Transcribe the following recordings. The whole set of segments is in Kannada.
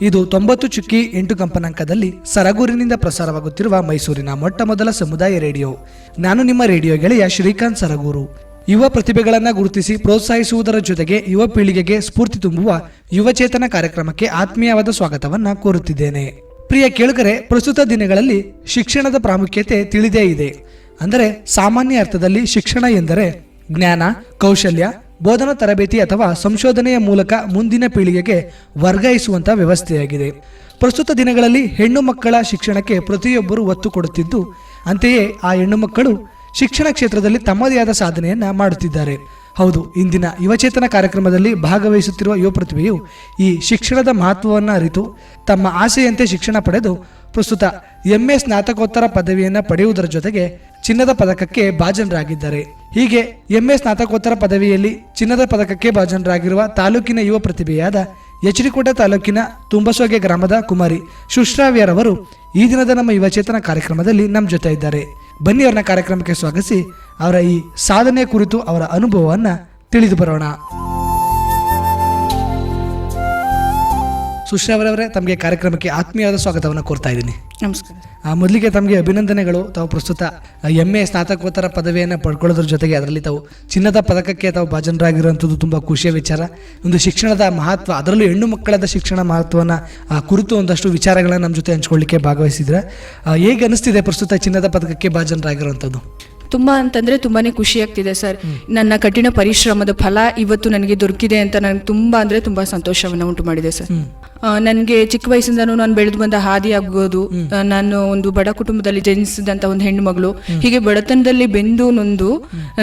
ಇದು ತೊಂಬತ್ತು ಚುಕ್ಕಿ ಎಂಟು ಕಂಪನಾಂಕದಲ್ಲಿ ಸರಗೂರಿನಿಂದ ಪ್ರಸಾರವಾಗುತ್ತಿರುವ ಮೈಸೂರಿನ ಮೊಟ್ಟ ಮೊದಲ ಸಮುದಾಯ ರೇಡಿಯೋ. ನಾನು ನಿಮ್ಮ ರೇಡಿಯೋ ಗೆಳೆಯ ಶ್ರೀಕಾಂತ್ ಸರಗೂರು. ಯುವ ಪ್ರತಿಭೆಗಳನ್ನು ಗುರುತಿಸಿ ಪ್ರೋತ್ಸಾಹಿಸುವುದರ ಜೊತೆಗೆ ಯುವ ಪೀಳಿಗೆಗೆ ಸ್ಫೂರ್ತಿ ತುಂಬುವ ಯುವಚೇತನ ಕಾರ್ಯಕ್ರಮಕ್ಕೆ ಆತ್ಮೀಯವಾದ ಸ್ವಾಗತವನ್ನು ಕೋರುತ್ತಿದ್ದೇನೆ. ಪ್ರಿಯ ಕೇಳುಗರೆ, ಪ್ರಸ್ತುತ ದಿನಗಳಲ್ಲಿ ಶಿಕ್ಷಣದ ಪ್ರಾಮುಖ್ಯತೆ ತಿಳಿದೇ ಇದೆ. ಅಂದರೆ ಸಾಮಾನ್ಯ ಅರ್ಥದಲ್ಲಿ ಶಿಕ್ಷಣ ಎಂದರೆ ಜ್ಞಾನ, ಕೌಶಲ್ಯ ಬೋಧನಾ ತರಬೇತಿ ಅಥವಾ ಸಂಶೋಧನೆಯ ಮೂಲಕ ಮುಂದಿನ ಪೀಳಿಗೆಗೆ ವರ್ಗಾಯಿಸುವಂಥ ವ್ಯವಸ್ಥೆಯಾಗಿದೆ. ಪ್ರಸ್ತುತ ದಿನಗಳಲ್ಲಿ ಹೆಣ್ಣು ಮಕ್ಕಳ ಶಿಕ್ಷಣಕ್ಕೆ ಪ್ರತಿಯೊಬ್ಬರು ಒತ್ತು ಕೊಡುತ್ತಿದ್ದು, ಅಂತೆಯೇ ಆ ಹೆಣ್ಣು ಮಕ್ಕಳು ಶಿಕ್ಷಣ ಕ್ಷೇತ್ರದಲ್ಲಿ ತಮ್ಮದೇ ಆದ ಸಾಧನೆಯನ್ನು ಮಾಡುತ್ತಿದ್ದಾರೆ. ಹೌದು, ಇಂದಿನ ಯುವಚೇತನ ಕಾರ್ಯಕ್ರಮದಲ್ಲಿ ಭಾಗವಹಿಸುತ್ತಿರುವ ಯುವ ಪ್ರತಿಭೆಯು ಈ ಶಿಕ್ಷಣದ ಮಹತ್ವವನ್ನು ಅರಿತು ತಮ್ಮ ಆಸೆಯಂತೆ ಶಿಕ್ಷಣ ಪಡೆದು ಪ್ರಸ್ತುತ ಎಂಎ ಸ್ನಾತಕೋತ್ತರ ಪದವಿಯನ್ನು ಪಡೆಯುವುದರ ಜೊತೆಗೆ ಚಿನ್ನದ ಪದಕಕ್ಕೆ ಭಾಜನರಾಗಿದ್ದಾರೆ. ಹೀಗೆ ಎಂಎ ಸ್ನಾತಕೋತ್ತರ ಪದವಿಯಲ್ಲಿ ಚಿನ್ನದ ಪದಕಕ್ಕೆ ಭಾಜನರಾಗಿರುವ ತಾಲೂಕಿನ ಯುವ ಪ್ರತಿಭೆಯಾದ ಎಚರಿಕೋಟೆ ತಾಲೂಕಿನ ತುಂಬಸೋಗೆ ಗ್ರಾಮದ ಕುಮಾರಿ ಸುಶ್ರಾವ್ಯರವರು ಈ ದಿನದ ನಮ್ಮ ಯುವಚೇತನ ಕಾರ್ಯಕ್ರಮದಲ್ಲಿ ನಮ್ಮ ಜೊತೆ ಇದ್ದಾರೆ. ಬನ್ನಿ ಅವರನ್ನ ಕಾರ್ಯಕ್ರಮಕ್ಕೆ ಸ್ವಾಗತಿಸಿ. ಅವರ ಈ ಸಾಧನೆ ಕುರಿತು ಅವರ ಅನುಭವವನ್ನು ತಿಳಿದು ಬರೋಣ. ಸುಶ್ರಾವರವರೇ ತಮಗೆ ಕಾರ್ಯಕ್ರಮಕ್ಕೆ ಆತ್ಮೀಯವಾದ ಸ್ವಾಗತವನ್ನು ಕೋರ್ತಾ ಇದ್ದೀನಿ. ನಮಸ್ಕಾರ. ಮೊದಲಿಗೆ ತಮಗೆ ಅಭಿನಂದನೆಗಳು. ತಾವು ಪ್ರಸ್ತುತ ಎಂ ಎ ಸ್ನಾತಕೋತ್ತರ ಪದವಿಯನ್ನು ಪಡ್ಕೊಳ್ಳೋದ್ರ ಜೊತೆಗೆ ಅದರಲ್ಲಿ ತಾವು ಚಿನ್ನದ ಪದಕಕ್ಕೆ ತಾವು ಭಾಜನರಾಗಿರುವಂಥದ್ದು ತುಂಬ ಖುಷಿಯ ವಿಚಾರ. ಒಂದು ಶಿಕ್ಷಣದ ಮಹತ್ವ ಅದರಲ್ಲೂ ಹೆಣ್ಣು ಮಕ್ಕಳದ ಶಿಕ್ಷಣ ಮಹತ್ವವನ್ನು ಆ, ಕುರಿತು ಒಂದಷ್ಟು ವಿಚಾರಗಳನ್ನು ನಮ್ಮ ಜೊತೆ ಹಂಚ್ಕೊಳ್ಳಿಕ್ಕೆ ಭಾಗವಹಿಸಿದ್ರೆ. ಹೇಗೆ ಅನಿಸ್ತಿದೆ ಪ್ರಸ್ತುತ ಚಿನ್ನದ ಪದಕಕ್ಕೆ ಭಾಜನರಾಗಿರುವಂಥದ್ದು ತುಂಬಾ ಅಂತಂದ್ರೆ ತುಂಬಾನೇ ಖುಷಿ ಆಗ್ತಿದೆ ಸರ್. ನನ್ನ ಕಠಿಣ ಪರಿಶ್ರಮದ ಫಲ ಇವತ್ತು ನನಗೆ ದೊರಕಿದೆ ಅಂತ ನನಗೆ ತುಂಬಾ ಅಂದ್ರೆ ತುಂಬಾ ಸಂತೋಷವನ್ನು ಉಂಟು ಮಾಡಿದೆ ಸರ್. ನನಗೆ ಚಿಕ್ಕ ವಯಸ್ಸಿಂದನೂ ನಾನು ಬೆಳೆದು ಬಂದ ಹಾದಿ ಆಗೋದು ನಾನು ಒಂದು ಬಡ ಕುಟುಂಬದಲ್ಲಿ ಜನಿಸಿದಂತ ಒಂದು ಹೆಣ್ಣು ಮಗಳು ಹೀಗೆ ಬಡತನದಲ್ಲಿ ಬೆಂದು ನೊಂದು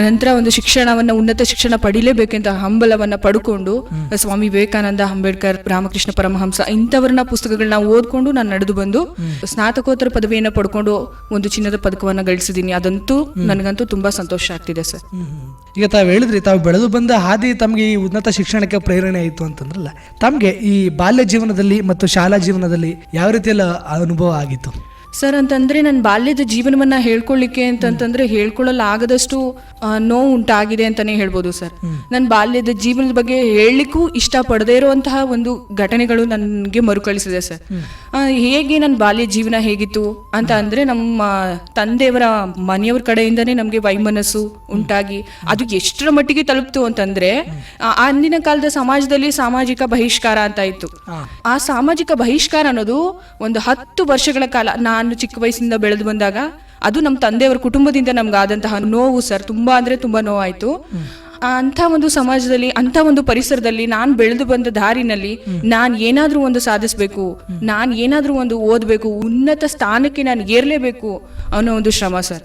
ನಂತರ ಒಂದು ಶಿಕ್ಷಣವನ್ನ ಉನ್ನತ ಶಿಕ್ಷಣ ಪಡಿಲೇಬೇಕೆಂತ ಹಂಬಲವನ್ನ ಪಡ್ಕೊಂಡು ಸ್ವಾಮಿ ವಿವೇಕಾನಂದ ಅಂಬೇಡ್ಕರ್ ರಾಮಕೃಷ್ಣ ಪರಮಹಂಸ ಇಂಥವ್ರನ್ನ ಪುಸ್ತಕಗಳನ್ನ ಓದ್ಕೊಂಡು ನಾನು ನಡೆದು ಬಂದು ಸ್ನಾತಕೋತ್ತರ ಪದವಿಯನ್ನ ಪಡ್ಕೊಂಡು ಒಂದು ಚಿನ್ನದ ಪದಕವನ್ನ ಗಳಿಸಿದ್ದೀನಿ ಅದಂತೂ ನನಗಂತೂ ತುಂಬಾ ಸಂತೋಷ ಆಗ್ತಿದೆ ಸರ್. ಈಗ ತಾವು ಹೇಳಿದ್ರಿ, ತಾವು ಬೆಳೆದು ಬಂದ ಹಾದಿ ತಮಗೆ ಈ ಉನ್ನತ ಶಿಕ್ಷಣಕ್ಕೆ ಪ್ರೇರಣೆ ಆಯಿತು ಅಂತಂದ್ರಲ್ಲ, ತಮಗೆ ಈ ಬಾಲ್ಯ ಜೀವನದಲ್ಲಿ ಮತ್ತು ಶಾಲಾ ಜೀವನದಲ್ಲಿ ಯಾವ ರೀತಿಯಲ್ಲ ಅನುಭವ ಆಗಿತ್ತು? ಸರ್ ಅಂತಂದ್ರೆ ನನ್ನ ಬಾಲ್ಯದ ಜೀವನವನ್ನ ಹೇಳ್ಕೊಳ್ಳಿಕ್ಕೆ ಅಂತಂದ್ರೆ ಹೇಳ್ಕೊಳ್ಳಲು ಆಗದಷ್ಟು ನೋವು ಉಂಟಾಗಿದೆ ಅಂತಾನೆ ಹೇಳ್ಬೋದು ಸರ್. ನನ್ನ ಬಾಲ್ಯದ ಜೀವನದ ಬಗ್ಗೆ ಹೇಳಲಿಕ್ಕೂ ಇಷ್ಟ ಪಡದೇ ಇರುವಂತಹ ಒಂದು ಘಟನೆಗಳು ನನಗೆ ಮರುಕಳಿಸಿದೆ ಸರ್. ಹೇಗೆ ನನ್ನ ಬಾಲ್ಯ ಜೀವನ ಹೇಗಿತ್ತು ಅಂತ ಅಂದ್ರೆ ನಮ್ಮ ತಂದೆಯವರ ಮನೆಯವ್ರ ಕಡೆಯಿಂದನೇ ನಮಗೆ ವೈಮನಸ್ಸು ಉಂಟಾಗಿ ಅದು ಎಷ್ಟರ ಮಟ್ಟಿಗೆ ತಲುಪ್ತು ಅಂತಂದ್ರೆ ಆ, ಅಂದಿನ ಕಾಲದ ಸಮಾಜದಲ್ಲಿ ಸಾಮಾಜಿಕ ಬಹಿಷ್ಕಾರ ಅಂತ ಇತ್ತು. ಆ ಸಾಮಾಜಿಕ ಬಹಿಷ್ಕಾರ ಅನ್ನೋದು ಒಂದು ಹತ್ತು ವರ್ಷಗಳ ಕಾಲ ನಾನು ಚಿಕ್ಕ ವಯಸ್ಸಿಂದ ಬೆಳೆದು ಬಂದಾಗ ಅದು ನಮ್ಮ ತಂದೆಯವರ ಕುಟುಂಬದಿಂದ ನಮ್ಗಾದಂತಹ ನೋವು ಸರ್, ತುಂಬಾ ಅಂದ್ರೆ ತುಂಬಾ ನೋವಾಯ್ತು. ಅಂಥ ಒಂದು ಸಮಾಜದಲ್ಲಿ, ಅಂಥ ಒಂದು ಪರಿಸರದಲ್ಲಿ ನಾನು ಬೆಳೆದು ಬಂದ ದಾರಿನಲ್ಲಿ ನಾನು ಏನಾದರೂ ಒಂದು ಸಾಧಿಸಬೇಕು, ನಾನು ಏನಾದರೂ ಒಂದು ಓದಬೇಕು, ಉನ್ನತ ಸ್ಥಾನಕ್ಕೆ ನಾನು ಏರಲೇಬೇಕು ಅನ್ನೋ ಒಂದು ಶ್ರಮ ಸರ್.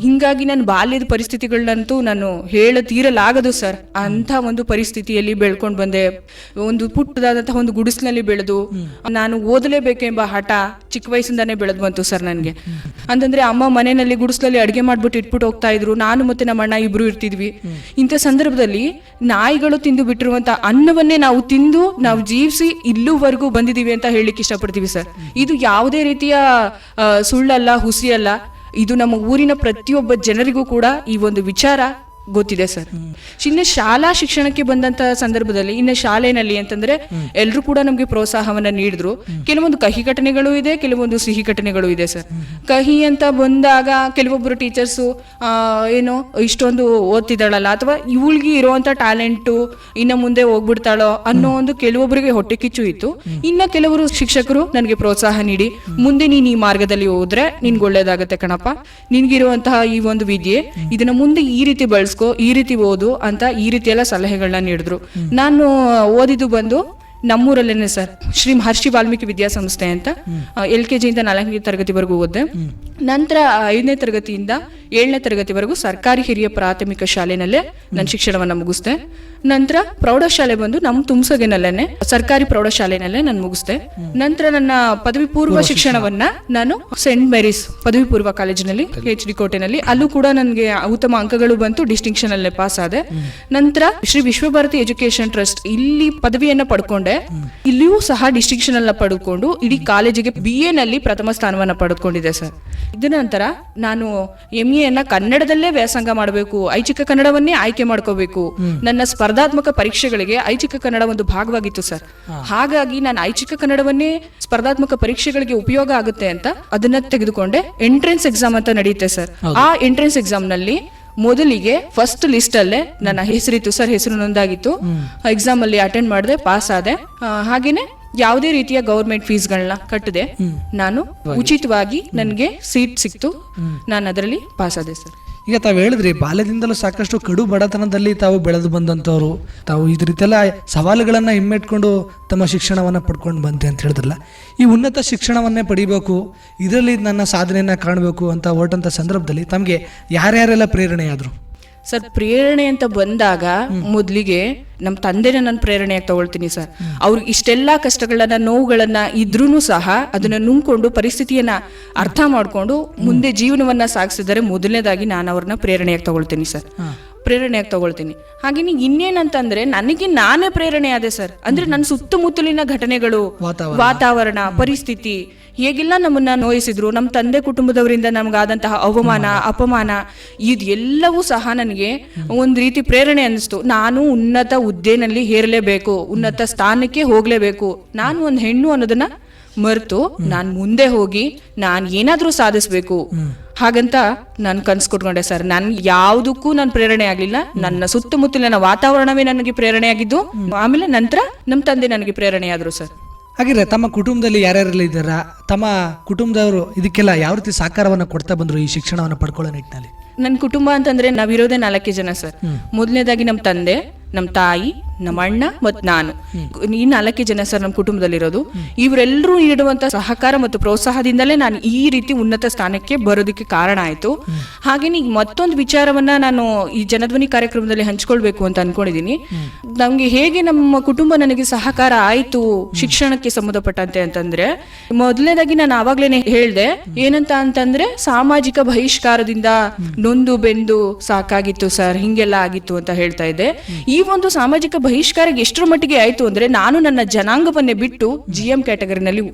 ಹಿಂಗಾಗಿ ನನ್ನ ಬಾಲ್ಯದ ಪರಿಸ್ಥಿತಿಗಳನ್ನಂತೂ ನಾನು ಹೇಳ ತೀರಲಾಗದು ಸರ್. ಅಂಥ ಒಂದು ಪರಿಸ್ಥಿತಿಯಲ್ಲಿ ಬೆಳ್ಕೊಂಡು ಬಂದೆ. ಒಂದು ಪುಟ್ಟದಾದಂತಹ ಒಂದು ಗುಡಿಸ್ನಲ್ಲಿ ಬೆಳೆದು, ನಾನು ಓದಲೇಬೇಕೆಂಬ ಹಠ ಚಿಕ್ಕ ವಯಸ್ಸಿಂದಾನೇ ಬೆಳೆದು ಬಂತು ಸರ್ ನನಗೆ. ಅಂತಂದ್ರೆ ಅಮ್ಮ ಮನೆಯಲ್ಲಿ ಗುಡಿಸ್ಲಲ್ಲಿ ಅಡುಗೆ ಮಾಡ್ಬಿಟ್ಟು ಇಟ್ಬಿಟ್ಟು ಹೋಗ್ತಾ ಇದ್ರು. ನಾನು ಮತ್ತೆ ನಮ್ಮ ಅಣ್ಣ ಇಬ್ರು ಇರ್ತಿದ್ವಿ. ಇಂಥ ಸಂದರ್ಭದಲ್ಲಿ ನಾಯಿಗಳು ತಿಂದು ಬಿಟ್ಟಿರುವಂತ ಅನ್ನವನ್ನೇ ನಾವು ತಿಂದು ನಾವು ಜೀವಿಸಿ ಇಲ್ಲೂವರೆಗೂ ಬಂದಿದ್ದೀವಿ ಅಂತ ಹೇಳಲಿಕ್ಕೆ ಇಷ್ಟಪಡ್ತೀವಿ ಸರ್. ಇದು ಯಾವುದೇ ರೀತಿಯ ಸುಳ್ಳಲ್ಲ, ಹುಸಿಯಲ್ಲ. ಇದು ನಮ್ಮ ಊರಿನ ಪ್ರತಿಯೊಬ್ಬ ಜನರಿಗೂ ಕೂಡ ಈ ಒಂದು ವಿಚಾರ ಗೊತ್ತಿದೆ ಸರ್. ಇನ್ನು ಶಾಲಾ ಶಿಕ್ಷಣಕ್ಕೆ ಬಂದಂತ ಸಂದರ್ಭದಲ್ಲಿ ಇನ್ನು ಶಾಲೆನಲ್ಲಿ ಅಂತಂದ್ರೆ ಎಲ್ಲರೂ ಕೂಡ ನಮ್ಗೆ ಪ್ರೋತ್ಸಾಹವನ್ನ ನೀಡಿದ್ರು. ಕೆಲವೊಂದು ಕಹಿ ಘಟನೆಗಳು ಇದೆ, ಕೆಲವೊಂದು ಸಿಹಿ ಘಟನೆಗಳು ಇದೆ ಸರ್. ಕಹಿ ಅಂತ ಬಂದಾಗ ಕೆಲವೊಬ್ಬರು ಟೀಚರ್ಸು ಏನು ಇಷ್ಟೊಂದು ಓದ್ತಿದ್ದಾಳಲ್ಲ ಅಥವಾ ಇವಳಿಗೆ ಇರುವಂತ ಟ್ಯಾಲೆಂಟು ಇನ್ನ ಮುಂದೆ ಹೋಗ್ಬಿಡ್ತಾಳೋ ಅನ್ನೋ ಒಂದು ಕೆಲವೊಬ್ಬರಿಗೆ ಹೊಟ್ಟೆ ಕಿಚ್ಚು ಇತ್ತು. ಇನ್ನ ಕೆಲವರು ಶಿಕ್ಷಕರು ನನಗೆ ಪ್ರೋತ್ಸಾಹ ನೀಡಿ, ಮುಂದೆ ನೀನ್ ಈ ಮಾರ್ಗದಲ್ಲಿ ಹೋದ್ರೆ ನಿನ್ಗೆ ಒಳ್ಳೇದಾಗತ್ತೆ ಕಣಪ್ಪ. ನಿನ್ಗಿರುವಂತಹ ಈ ಒಂದು ವಿದ್ಯೆ, ಇದನ್ನ ಮುಂದೆ ಈ ರೀತಿ ಬಳಸ್ಕೋ ಈ ರೀತಿ ಓದು ಅಂತ ಈ ರೀತಿ ಎಲ್ಲ ಸಲಹೆಗಳನ್ನ ನೀಡಿದ್ರು. ನಾನು ಓದಿದ್ದು ಬಂದು ನಮ್ಮೂರಲ್ಲೇನೆ ಸರ್, ಶ್ರೀ ಮಹರ್ಷಿ ವಾಲ್ಮೀಕಿ ವಿದ್ಯಾಸಂಸ್ಥೆ ಅಂತ ಎಲ್ ಕೆ ಜಿಯಿಂದ ನಾಲ್ಕನೇ ತರಗತಿವರೆಗೂ ಓದಿದೆ. ನಂತರ ಐದನೇ ತರಗತಿಯಿಂದ ಏಳನೇ ತರಗತಿವರೆಗೂ ಸರ್ಕಾರಿ ಹಿರಿಯ ಪ್ರಾಥಮಿಕ ಶಾಲೆನಲ್ಲೇ ನನ್ನ ಶಿಕ್ಷಣವನ್ನು ಮುಗಿಸ್ದೆ. ನಂತರ ಪ್ರೌಢಶಾಲೆ ಬಂದು ನಮ್ಮ ತುಮಸಗಿನಲ್ಲೇನೆ ಸರ್ಕಾರಿ ಪ್ರೌಢಶಾಲೆನಲ್ಲೇ ನಾನು ಮುಗಿಸ್ದೆ. ನಂತರ ನನ್ನ ಪದವಿ ಪೂರ್ವ ಶಿಕ್ಷಣವನ್ನ ನಾನು ಸೆಂಟ್ ಮೇರಿಸ್ ಪದವಿ ಪೂರ್ವ ಕಾಲೇಜಿನಲ್ಲಿ ಎಚ್ ಡಿ ಕೋಟೆನಲ್ಲಿ. ಅಲ್ಲೂ ಕೂಡ ನನಗೆ ಉತ್ತಮ ಅಂಕಗಳು ಬಂತು ಡಿಸ್ಟಿಂಕ್ಷನ್ ಅಲ್ಲೇ ಪಾಸ್ ಆದೆ. ನಂತರ ಶ್ರೀ ವಿಶ್ವಭಾರತಿ ಎಜುಕೇಶನ್ ಟ್ರಸ್ಟ್ ಇಲ್ಲಿ ಪದವಿಯನ್ನ ಪಡ್ಕೊಂಡೆ. ಇಲ್ಲಿಯೂ ಸಹ ಡಿಸ್ಟಿಂಕ್ಷನ್ ಅನ್ನ ಪಡ್ಕೊಂಡು ಇಡೀ ಕಾಲೇಜಿಗೆ ಬಿ ಎ ನಲ್ಲಿ ಪ್ರಥಮ ಸ್ಥಾನವನ್ನ ಪಡ್ಕೊಂಡಿದೆ ಸರ್. ಇದರ ನಂತರ ನಾನು ಎಂ ಎ ಕನ್ನಡದಲ್ಲೇ ವ್ಯಾಸಂಗ ಮಾಡಬೇಕು ಐಚ್ಛಿಕ ಕನ್ನಡವನ್ನೇ ಆಯ್ಕೆ ಮಾಡ್ಕೋಬೇಕು. ನನ್ನ ಸ್ಪರ್ಧಾತ್ಮಕ ಪರೀಕ್ಷೆಗಳಿಗೆ ಐಚ್ಛಿಕ ಕನ್ನಡ ಒಂದು ಭಾಗವಾಗಿತ್ತು ಸರ್. ಹಾಗಾಗಿ ನಾನು ಐಚ್ಛಿಕ ಕನ್ನಡವನ್ನೇ ಸ್ಪರ್ಧಾತ್ಮಕ ಪರೀಕ್ಷೆಗಳಿಗೆ ಉಪಯೋಗ ಆಗುತ್ತೆ ಅಂತ ಅದನ್ನ ತೆಗೆದುಕೊಂಡೆ. ಎಂಟ್ರೆನ್ಸ್ ಎಕ್ಸಾಮ್ ಅಂತ ನಡೆಯುತ್ತೆ ಸರ್. ಆ ಎಂಟ್ರೆನ್ಸ್ ಎಕ್ಸಾಮ್ನಲ್ಲಿ ಮೊದಲಿಗೆ ಫಸ್ಟ್ ಲಿಸ್ಟ್ ಅಲ್ಲೇ ನನ್ನ ಹೆಸರಿತ್ತು ಸರ್. ಹೆಸರು ನೊಂದಾಗಿತ್ತು. ಎಕ್ಸಾಮ್ ಅಲ್ಲಿ ಅಟೆಂಡ್ ಮಾಡಿದೆ ಪಾಸ್ ಆದೆ. ಹಾಗೇನೆ ಯಾವುದೇ ರೀತಿಯ ಗೌರ್ಮೆಂಟ್ ಫೀಸ್ಗಳನ್ನ ಕಟ್ಟದೆ. ನಾನು ಉಚಿತವಾಗಿ ನನಗೆ ಸೀಟ್ ಸಿಕ್ತು. ನಾನು ಅದರಲ್ಲಿ ಪಾಸ್ ಆದೆ ಸರ್. ಈಗ ತಾವು ಹೇಳಿದ್ರಿ, ಬಾಲ್ಯದಿಂದಲೂ ಸಾಕಷ್ಟು ಕಡು ಬಡತನದಲ್ಲಿ ತಾವು ಬೆಳೆದು ಬಂದಂಥವ್ರು. ತಾವು ಈ ರೀತಿಯೆಲ್ಲ ಸವಾಲುಗಳನ್ನು ಹಿಮ್ಮೆಟ್ಕೊಂಡು ತಮ್ಮ ಶಿಕ್ಷಣವನ್ನು ಪಡ್ಕೊಂಡು ಬಂದೆ ಅಂತ ಹೇಳಿದ್ರಲ್ಲ, ಈ ಉನ್ನತ ಶಿಕ್ಷಣವನ್ನೇ ಪಡಿಬೇಕು, ಇದರಲ್ಲಿ ನನ್ನ ಸಾಧನೆಯನ್ನು ಕಾಣಬೇಕು ಅಂತ ಹೊರಟಂಥ ಸಂದರ್ಭದಲ್ಲಿ ತಮಗೆ ಯಾರ್ಯಾರೆಲ್ಲ ಪ್ರೇರಣೆಯಾದರು? ಸರ್ ಪ್ರೇರಣೆ ಅಂತ ಬಂದಾಗ ಮೊದಲಿಗೆ ನಮ್ಮ ತಂದೆನ ನಾನು ಪ್ರೇರಣೆಯಾಗಿ ತಗೊಳ್ತೀನಿ ಸರ್. ಅವ್ರು ಇಷ್ಟೆಲ್ಲಾ ಕಷ್ಟಗಳನ್ನ ನೋವುಗಳನ್ನ ಇದ್ರೂ ಸಹ ಅದನ್ನ ನುಂಗ್ಕೊಂಡು ಪರಿಸ್ಥಿತಿಯನ್ನ ಅರ್ಥ ಮಾಡ್ಕೊಂಡು ಮುಂದೆ ಜೀವನವನ್ನ ಸಾಗಿಸಿದರೆ ಮೊದಲನೇದಾಗಿ ನಾನು ಅವ್ರನ್ನ ಪ್ರೇರಣೆಯಾಗಿ ತಗೊಳ್ತೀನಿ ಸರ್. ಪ್ರೇರಣೆಯಾಗಿ ತಗೊಳ್ತೀನಿ. ಹಾಗೇನೆ ಇನ್ನೇನಂತಂದ್ರೆ ನನಗೆ ನಾನೇ ಪ್ರೇರಣೆ ಆದೆ ಸರ್. ಅಂದ್ರೆ ನನ್ನ ಸುತ್ತಮುತ್ತಲಿನ ಘಟನೆಗಳು ವಾತಾವರಣ. ವಾತಾವರಣ ಪರಿಸ್ಥಿತಿ ಹೇಗೆಲ್ಲ ನಮ್ಮನ್ನ ನೋಯಿಸಿದ್ರು ನಮ್ಮ ತಂದೆ ಕುಟುಂಬದವರಿಂದ ನಮ್ಗಾದಂತಹ ಅವಮಾನ ಅಪಮಾನ ಇದೆಲ್ಲವೂ ಸಹ ನನಗೆ ಒಂದು ರೀತಿ ಪ್ರೇರಣೆ ಅನ್ನಿಸ್ತು. ನಾನು ಉನ್ನತ ಹುದ್ದೆನಲ್ಲಿ ಹೇರಲೇಬೇಕು ಉನ್ನತ ಸ್ಥಾನಕ್ಕೆ ಹೋಗ್ಲೇಬೇಕು. ನಾನು ಒಂದು ಹೆಣ್ಣು ಅನ್ನೋದನ್ನ ಮರೆತು ನಾನು ಮುಂದೆ ಹೋಗಿ ನಾನು ಏನಾದರೂ ಸಾಧಿಸ್ಬೇಕು. ಹಾಗಂತ ನಾನು ಕನ್ಸು ಕೊಟ್ಕೊಂಡೆ ಸರ್. ನನ್ ಯಾವುದಕ್ಕೂ ನಾನು ಪ್ರೇರಣೆ ಆಗ್ಲಿಲ್ಲ. ನನ್ನ ಸುತ್ತಮುತ್ತಲಿನ ವಾತಾವರಣವೇ ನನಗೆ ಪ್ರೇರಣೆ ಆಗಿದ್ದು ಆಮೇಲೆ ನಂತರ ನಮ್ಮ ತಂದೆ ನನಗೆ ಪ್ರೇರಣೆ ಆದ್ರು ಸರ್. ಹಾಗಿದ್ರೆ ತಮ್ಮ ಕುಟುಂಬದಲ್ಲಿ ಯಾರ್ಯಾರೆಲ್ಲ ಇದ್ದಾರಾ? ತಮ್ಮ ಕುಟುಂಬದವರು ಇದಕ್ಕೆಲ್ಲ ಯಾವ ರೀತಿ ಸಹಕಾರವನ್ನು ಕೊಡ್ತಾ ಬಂದರು ಈ ಶಿಕ್ಷಣವನ್ನು ಪಡ್ಕೊಳ್ಳೋ ನಿಟ್ಟಿನಲ್ಲಿ? ನನ್ನ ಕುಟುಂಬ ಅಂತಂದ್ರೆ ನಾವಿರೋದೇ ನಾಲ್ಕೇ ಜನ ಸರ್. ಮೊದಲನೇದಾಗಿ ನಮ್ಮ ತಂದೆ ನಮ್ಮ ತಾಯಿ ನಮ್ಮ ಅಣ್ಣ ಮತ್ತು ನಾನು. ಈ ನಾಲ್ಕೇ ಜನ ಸರ್ ನಮ್ಮ ಕುಟುಂಬದಲ್ಲಿರೋದು. ಇವರೆಲ್ಲರೂ ನೀಡುವಂತ ಸಹಕಾರ ಮತ್ತು ಪ್ರೋತ್ಸಾಹದಿಂದಲೇ ನಾನು ಈ ರೀತಿ ಉನ್ನತ ಸ್ಥಾನಕ್ಕೆ ಬರೋದಕ್ಕೆ ಕಾರಣ ಆಯ್ತು. ಹಾಗೇನೆ ಈಗ ಮತ್ತೊಂದು ವಿಚಾರವನ್ನ ನಾನು ಈ ಜನಧ್ವನಿ ಕಾರ್ಯಕ್ರಮದಲ್ಲಿ ಹಂಚ್ಕೊಳ್ಬೇಕು ಅಂತ ಅನ್ಕೊಂಡಿದೀನಿ ನಮ್ಗೆ ಹೇಗೆ ನಮ್ಮ ಕುಟುಂಬ ನನಗೆ ಸಹಕಾರ ಆಯ್ತು ಶಿಕ್ಷಣಕ್ಕೆ ಸಂಬಂಧಪಟ್ಟಂತೆ ಅಂತಂದ್ರೆ, ಮೊದಲನೇದಾಗಿ ನಾನು ಆವಾಗ್ಲೇನೆ ಹೇಳ್ದೆ, ಏನಂತ ಅಂತಂದ್ರೆ ಸಾಮಾಜಿಕ ಬಹಿಷ್ಕಾರದಿಂದ ನೊಂದು ಬೆಂದು ಸಾಕಾಗಿತ್ತು ಸರ್, ಹಿಂಗೆಲ್ಲ ಆಗಿತ್ತು ಅಂತ ಹೇಳ್ತಾ ಇದ್ದೆ. ಈ ಒಂದು ಸಾಮಾಜಿಕ ಬಹಿಷ್ಕಾರಕ್ಕೆ ಎಷ್ಟರ ಮಟ್ಟಿಗೆ ಆಯ್ತು ಅಂದ್ರೆ ನಾನು ನನ್ನ ಜನಾಂಗವನ್ನೇ ಬಿಟ್ಟು ಜಿ ಎಂ ಕ್ಯಾಟಗರಿನಲ್ಲಿ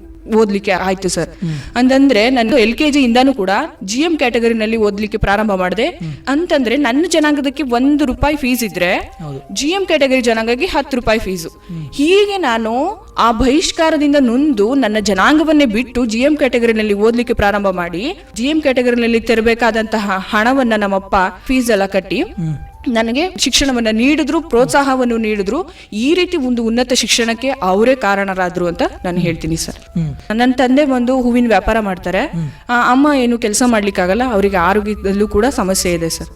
ಓದ್ಲಿಕ್ಕೆ ಆಯ್ತು ಸರ್. ಅಂತಂದ್ರೆ ನಾನು ಎಲ್ ಕೆ ಜಿ ಇಂದಾನು ಕೂಡ ಜಿ ಎಂ ಕ್ಯಾಟಗರಿನಲ್ಲಿ ಓದ್ಲಿಕ್ಕೆ ಪ್ರಾರಂಭ ಮಾಡಿದೆ. ಅಂತಂದ್ರೆ ನನ್ನ ಜನಾಂಗದಕ್ಕೆ ಒಂದು ರೂಪಾಯಿ ಫೀಸ್ ಇದ್ರೆ ಜಿ ಎಂ ಕ್ಯಾಟಗರಿ ಜನಾಂಗಕ್ಕೆ ಹತ್ತು ರೂಪಾಯಿ ಫೀಸು ಹೀಗೆ ನಾನು ಆ ಬಹಿಷ್ಕಾರದಿಂದ ನೊಂದು ನನ್ನ ಜನಾಂಗವನ್ನೇ ಬಿಟ್ಟು ಜಿ ಎಂ ಕ್ಯಾಟಗರಿನಲ್ಲಿ ಓದ್ಲಿಕ್ಕೆ ಪ್ರಾರಂಭ ಮಾಡಿ ಜಿ ಎಂ ಕ್ಯಾಟಗರಿನಲ್ಲಿ ತೆರಬೇಕಾದಂತಹ ಹಣವನ್ನ ನಮ್ಮಪ್ಪ ಫೀಸ್ ಎಲ್ಲ ಕಟ್ಟಿ ನನಗೆ ಶಿಕ್ಷಣವನ್ನ ನೀಡಿದ್ರು ಪ್ರೋತ್ಸಾಹವನ್ನು ನೀಡಿದ್ರು ಈ ರೀತಿ ಒಂದು ಉನ್ನತ ಶಿಕ್ಷಣಕ್ಕೆ ಅವರೇ ಕಾರಣರಾದ್ರು ಅಂತ ನಾನು ಹೇಳ್ತೀನಿ ಸರ್. ನನ್ನ ತಂದೆ ಬಂದು ಹೂವಿನ ವ್ಯಾಪಾರ ಮಾಡ್ತಾರೆ. ಅಮ್ಮ ಏನು ಕೆಲಸ ಮಾಡ್ಲಿಕ್ಕಾಗಲ್ಲ ಅವರಿಗೆ ಆರೋಗ್ಯದಲ್ಲೂ ಕೂಡ ಸಮಸ್ಯೆ ಇದೆ ಸರ್.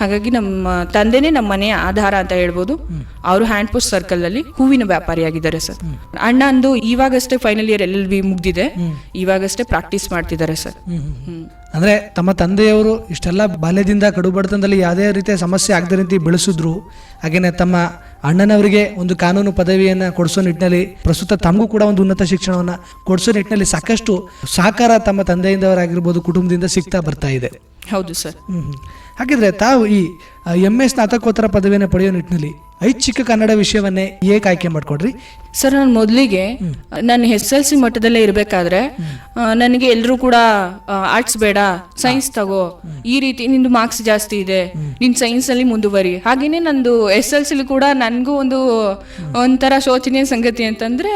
ಹಾಗಾಗಿ ನಮ್ಮ ತಂದೆನೇ ನಮ್ಮ ಮನೆಯ ಆಧಾರ ಅಂತ ಹೇಳ್ಬೋದು. ಅವರು ಹ್ಯಾಂಡ್ ಪೋಸ್ಟ್ ಸರ್ಕಲ್ ಅಲ್ಲಿ ಹೂವಿನ ವ್ಯಾಪಾರಿಯಾಗಿದ್ದಾರೆ ಸರ್. ಅಣ್ಣ ಅಂದು ಇವಾಗಷ್ಟೇ final year L L B ಮುಗ್ದಿದೆ. ಇವಾಗಷ್ಟೇ ಪ್ರಾಕ್ಟೀಸ್ ಮಾಡ್ತಿದ್ದಾರೆ ಸರ್. ಅಂದ್ರೆ ತಮ್ಮ ತಂದೆಯವರು ಇಷ್ಟೆಲ್ಲ ಬಾಲ್ಯದಿಂದ ಕಡುಬಡತನದಲ್ಲಿ ಯಾವುದೇ ರೀತಿಯ ಸಮಸ್ಯೆ ಆಗದ ರೀತಿ ಬೆಳೆಸಿದ್ರು. ಹಾಗೆಯೇ ತಮ್ಮ ಅಣ್ಣನವರಿಗೆ ಒಂದು ಕಾನೂನು ಪದವಿಯನ್ನ ಕೊಡಿಸೋ ನಿಟ್ಟಿನಲ್ಲಿ ಪ್ರಸ್ತುತ ತಮಗೂ ಕೂಡ ಒಂದು ಉನ್ನತ ಶಿಕ್ಷಣವನ್ನ ಕೊಡಿಸೋ ನಿಟ್ಟಿನಲ್ಲಿ ಸಾಕಷ್ಟು ಸಹಕಾರ ತಮ್ಮ ತಂದೆಯಿಂದವರಾಗಿರ್ಬೋದು ಕುಟುಂಬದಿಂದ ಸಿಗ್ತಾ ಬರ್ತಾ ಇದೆ. ಹೌದು ಸರ್. ಹಾಗಿದ್ರೆ ತಾವು ಈ ಎಂ ಎ ಸ್ನಾತಕೋತ್ತರ ಪದವಿಯನ್ನು ಪಡೆಯೋ ನಿಟ್ಟಿನಲ್ಲಿ ಐಚ್ಛಿಕ ಕನ್ನಡ ವಿಷಯವನ್ನೇ ಏಕೆ ಆಯ್ಕೆ ಮಾಡ್ಕೊಡ್ರಿ? ಸರ್ ನಾನು ಮೊದಲಿಗೆ ನಾನು ಎಸ್ ಎಲ್ ಸಿ ಮಟ್ಟದಲ್ಲೇ ಇರಬೇಕಾದ್ರೆ ನನಗೆ ಎಲ್ಲರೂ ಕೂಡ ಆರ್ಟ್ಸ್ ಬೇಡ ಸೈನ್ಸ್ ತಗೋ. ಈ ರೀತಿ ನಿಂದು ಮಾರ್ಕ್ಸ್ ಜಾಸ್ತಿ ಇದೆ ನಿನ್ ಸೈನ್ಸ್ ಅಲ್ಲಿ ಮುಂದುವರಿ. ಹಾಗೇನೆ ನಂದು ಎಸ್ ಎಲ್ ಸಿಲಿ ಕೂಡ ನನಗೂ ಒಂದು, ಒಂಥರ ಶೋಚನೀಯ ಸಂಗತಿ ಅಂತಂದ್ರೆ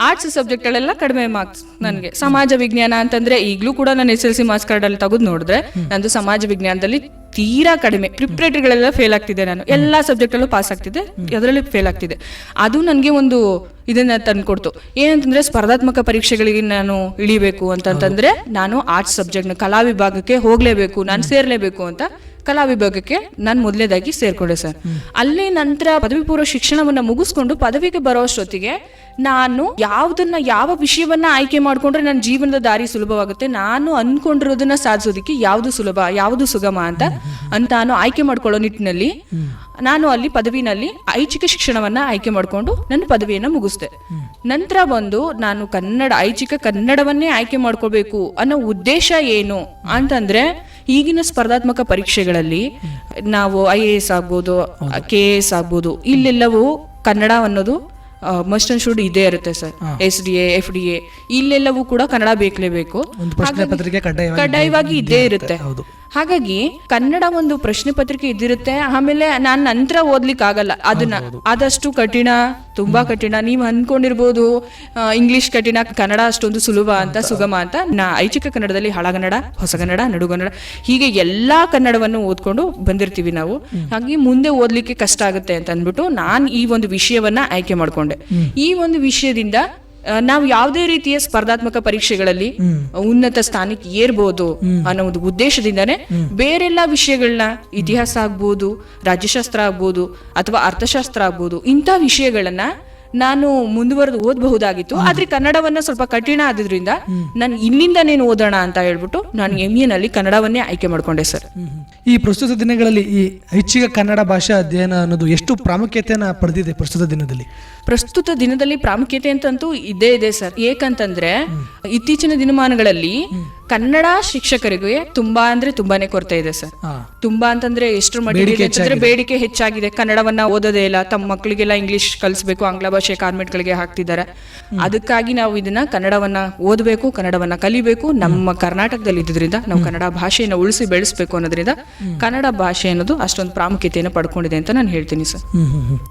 ಆರ್ಟ್ಸ್ ಸಬ್ಜೆಕ್ಟ್ಗಳೆಲ್ಲ ಕಡಿಮೆ ಮಾರ್ಕ್ಸ್ ನನಗೆ. ಸಮಾಜ ವಿಜ್ಞಾನ ಅಂತಂದ್ರೆ ಈಗಲೂ ಕೂಡ ನಾನು ಎಸ್ ಎಲ್ ಸಿ ಮಾರ್ಕ್ಸ್ ಕಾರ್ಡಲ್ಲಿ ತೆಗೆದು ನೋಡಿದ್ರೆ ನಂದು ಸಮಾಜ ವಿಜ್ಞಾನದಲ್ಲಿ ತೀರಾ ಕಡಿಮೆ. ಪ್ರಿಪ್ರೇಟರಿಗಳೆಲ್ಲ ಫೇಲ್ ಆಗ್ತಿದೆ ನಾನು. ಎಲ್ಲಾ ಸಬ್ಜೆಕ್ಟಲ್ಲೂ ಪಾಸ್ ಆಗ್ತಿದೆ. ಅದರಲ್ಲಿ ಫೇಲ್ ಆಗ್ತಿದೆ. ಅದು ನನಗೆ ಒಂದು ಇದನ್ನ ತಂದ್ಕೊಡ್ತು. ಏನಂತಂದ್ರೆ ಸ್ಪರ್ಧಾತ್ಮಕ ಪರೀಕ್ಷೆಗಳಿಗೆ ನಾನು ಇಳಿಬೇಕು ಅಂತಂತಂದ್ರೆ ನಾನು ಆರ್ಟ್ಸ್ ಸಬ್ಜೆಕ್ಟ್ನ ಕಲಾ ವಿಭಾಗಕ್ಕೆ ಹೋಗ್ಲೇಬೇಕು, ನಾನು ಸೇರ್ಲೇಬೇಕು ಅಂತ ಕಲಾ ವಿಭಾಗಕ್ಕೆ ನಾನು ಮೊದಲೇದಾಗಿ ಸೇರ್ಕೊಂಡೆ ಸರ್. ಅಲ್ಲಿ ನಂತರ ಪದವಿ ಪೂರ್ವ ಶಿಕ್ಷಣವನ್ನ ಮುಗಿಸ್ಕೊಂಡು ಪದವಿಗೆ ಬರೋಷ್ಟೊತ್ತಿಗೆ ನಾನು ಯಾವ್ದನ್ನ, ಯಾವ ವಿಷಯವನ್ನ ಆಯ್ಕೆ ಮಾಡ್ಕೊಂಡ್ರೆ ನನ್ನ ಜೀವನದ ದಾರಿ ಸುಲಭವಾಗುತ್ತೆ, ನಾನು ಅನ್ಕೊಂಡಿರೋದನ್ನ ಸಾಧಿಸೋದಕ್ಕೆ ಯಾವ್ದು ಸುಲಭ, ಯಾವ್ದು ಸುಗಮ ಅಂತ ಅಂತ ನಾನು ಆಯ್ಕೆ ಮಾಡ್ಕೊಳ್ಳೋ ನಿಟ್ಟಿನಲ್ಲಿ ನಾನು ಅಲ್ಲಿ ಪದವಿನಲ್ಲಿ ಐಚ್ಛಿಕ ಶಿಕ್ಷಣವನ್ನ ಆಯ್ಕೆ ಮಾಡ್ಕೊಂಡು ನನ್ನ ಪದವಿಯನ್ನ ಮುಗಿಸ್ದೆ. ನಂತರ ಬಂದು ನಾನು ಕನ್ನಡ, ಐಚ್ಛಿಕ ಕನ್ನಡವನ್ನೇ ಆಯ್ಕೆ ಮಾಡ್ಕೋಬೇಕು ಅನ್ನೋ ಉದ್ದೇಶ ಏನು ಅಂತಂದ್ರೆ ಈಗಿನ ಸ್ಪರ್ಧಾತ್ಮಕ ಪರೀಕ್ಷೆಗಳಲ್ಲಿ ನಾವು ಐ ಎ ಎಸ್ ಆಗ್ಬೋದು ಕೆ ಎ ಎಸ್ ಆಗ್ಬೋದು ಇಲ್ಲೆಲ್ಲವೂ ಕನ್ನಡ ಅನ್ನೋದು ಮಸ್ಟ್ ಅಂಡ್ ಶುಡ್ ಇದೇ ಇರುತ್ತೆ sir. S D A F D A ಇಲ್ಲೆಲ್ಲವೂ ಕೂಡ ಕನ್ನಡ ಬೇಕಲೇಬೇಕು ಕಡ್ಡಾಯವಾಗಿ ಇದೇ ಇದ್ದೇ ಇರುತ್ತೆ. ಹಾಗಾಗಿ ಕನ್ನಡ ಒಂದು ಪ್ರಶ್ನೆ ಪತ್ರಿಕೆ ಇದ್ದಿರುತ್ತೆ. ಆಮೇಲೆ ನಾನು ನಂತರ ಓದ್ಲಿಕ್ಕೆ ಆಗಲ್ಲ ಅದನ್ನ ಆದಷ್ಟು ಕಠಿಣ ತುಂಬಾ ಕಠಿಣ. ನೀವು ಅನ್ಕೊಂಡಿರ್ಬೋದು ಇಂಗ್ಲಿಷ್ ಕಠಿಣ ಕನ್ನಡ ಅಷ್ಟೊಂದು ಸುಲಭ ಅಂತ ಸುಗಮ ಅಂತ. ನಾ ಐಚ್ಛಿಕ ಕನ್ನಡದಲ್ಲಿ ಹಳಗನ್ನಡ ಹೊಸಗನ್ನಡ ನಡುಗನ್ನಡ ಹೀಗೆ ಎಲ್ಲಾ ಕನ್ನಡವನ್ನು ಓದ್ಕೊಂಡು ಬಂದಿರ್ತೀವಿ ನಾವು. ಹಾಗೆ ಮುಂದೆ ಓದ್ಲಿಕ್ಕೆ ಕಷ್ಟ ಆಗುತ್ತೆ ಅಂತ ಅಂದ್ಬಿಟ್ಟು ನಾನು ಈ ಒಂದು ವಿಷಯವನ್ನ ಆಯ್ಕೆ ಮಾಡ್ಕೊಂಡೆ. ಈ ಒಂದು ವಿಷಯದಿಂದ ನಾವು ಯಾವುದೇ ರೀತಿಯ ಸ್ಪರ್ಧಾತ್ಮಕ ಪರೀಕ್ಷೆಗಳಲ್ಲಿ ಉನ್ನತ ಸ್ಥಾನಕ್ಕೆ ಏರ್ಬೋದು ಅನ್ನೋ ಒಂದು ಉದ್ದೇಶದಿಂದಾನೇ ಬೇರೆಲ್ಲ ವಿಷಯಗಳನ್ನ ಇತಿಹಾಸ ಆಗ್ಬೋದು ರಾಜ್ಯಶಾಸ್ತ್ರ ಆಗ್ಬೋದು ಅಥವಾ ಅರ್ಥಶಾಸ್ತ್ರ ಆಗ್ಬೋದು ಇಂಥ ವಿಷಯಗಳನ್ನ ನಾನು ಮುಂದುವರೆದು ಓದಬಹುದಾಗಿತ್ತು. ಆದ್ರೆ ಕನ್ನಡವನ್ನ ಸ್ವಲ್ಪ ಕಠಿಣ ಆದ್ರಿಂದ ನಾನು ಇಲ್ಲಿಂದ ನೀನು ಓದೋಣ ಅಂತ ಹೇಳ್ಬಿಟ್ಟು ನಾನು ಎಂ ನಲ್ಲಿ ಕನ್ನಡವನ್ನೇ ಆಯ್ಕೆ ಮಾಡ್ಕೊಂಡೆ ಸರ್. ಈ ಪ್ರಸ್ತುತ ದಿನಗಳಲ್ಲಿ ಈ ಐಚ್ಛಿಕ ಕನ್ನಡ ಭಾಷಾ ಅಧ್ಯಯನ ಅನ್ನೋದು ಎಷ್ಟು ಪ್ರಾಮುಖ್ಯತೆಯನ್ನ ಪಡೆದಿದೆ ಪ್ರಸ್ತುತ ದಿನದಲ್ಲಿ? ಪ್ರಸ್ತುತ ದಿನದಲ್ಲಿ ಪ್ರಾಮುಖ್ಯತೆ ಅಂತಂತೂ ಇದೇ ಇದೆ ಸರ್. ಏಕಂತಂದ್ರೆ ಇತ್ತೀಚಿನ ದಿನಮಾನಗಳಲ್ಲಿ ಕನ್ನಡ ಶಿಕ್ಷಕರಿಗೆ ತುಂಬಾ ಅಂದ್ರೆ ತುಂಬಾನೇ ಕೊರತೆ ಇದೆ ಸರ್. ತುಂಬಾ ಅಂತಂದ್ರೆ ಎಷ್ಟು ಮಟ್ಟಿಗೆ ಅಂತಂದ್ರೆ ಬೇಡಿಕೆ ಹೆಚ್ಚಾಗಿದೆ. ಕನ್ನಡವನ್ನ ಓದೋದೇ ಇಲ್ಲ. ತಮ್ಮ ಮಕ್ಕಳಿಗೆಲ್ಲ ಇಂಗ್ಲಿಷ್ ಕಲಿಸ್ಬೇಕು ಆಂಗ್ಲ ಭಾಷೆ ಕಾರ್ಮೆಂಟ್ಗಳಿಗೆ ಹಾಕ್ತಿದ್ದಾರೆ. ಅದಕ್ಕಾಗಿ ನಾವು ಇದನ್ನ ಕನ್ನಡವನ್ನ ಓದಬೇಕು ಕನ್ನಡವನ್ನ ಕಲಿಬೇಕು. ನಮ್ಮ ಕರ್ನಾಟಕದಲ್ಲಿ ಇದ್ದಿದ್ರಿಂದ ನಾವು ಕನ್ನಡ ಭಾಷೆಯನ್ನು ಉಳಿಸಿ ಬೆಳೆಸಬೇಕು ಅನ್ನೋದ್ರಿಂದ ಕನ್ನಡ ಭಾಷೆ ಅನ್ನೋದು ಅಷ್ಟೊಂದು ಪ್ರಾಮುಖ್ಯತೆಯನ್ನು ಪಡ್ಕೊಂಡಿದೆ ಅಂತ ನಾನು ಹೇಳ್ತೀನಿ ಸರ್.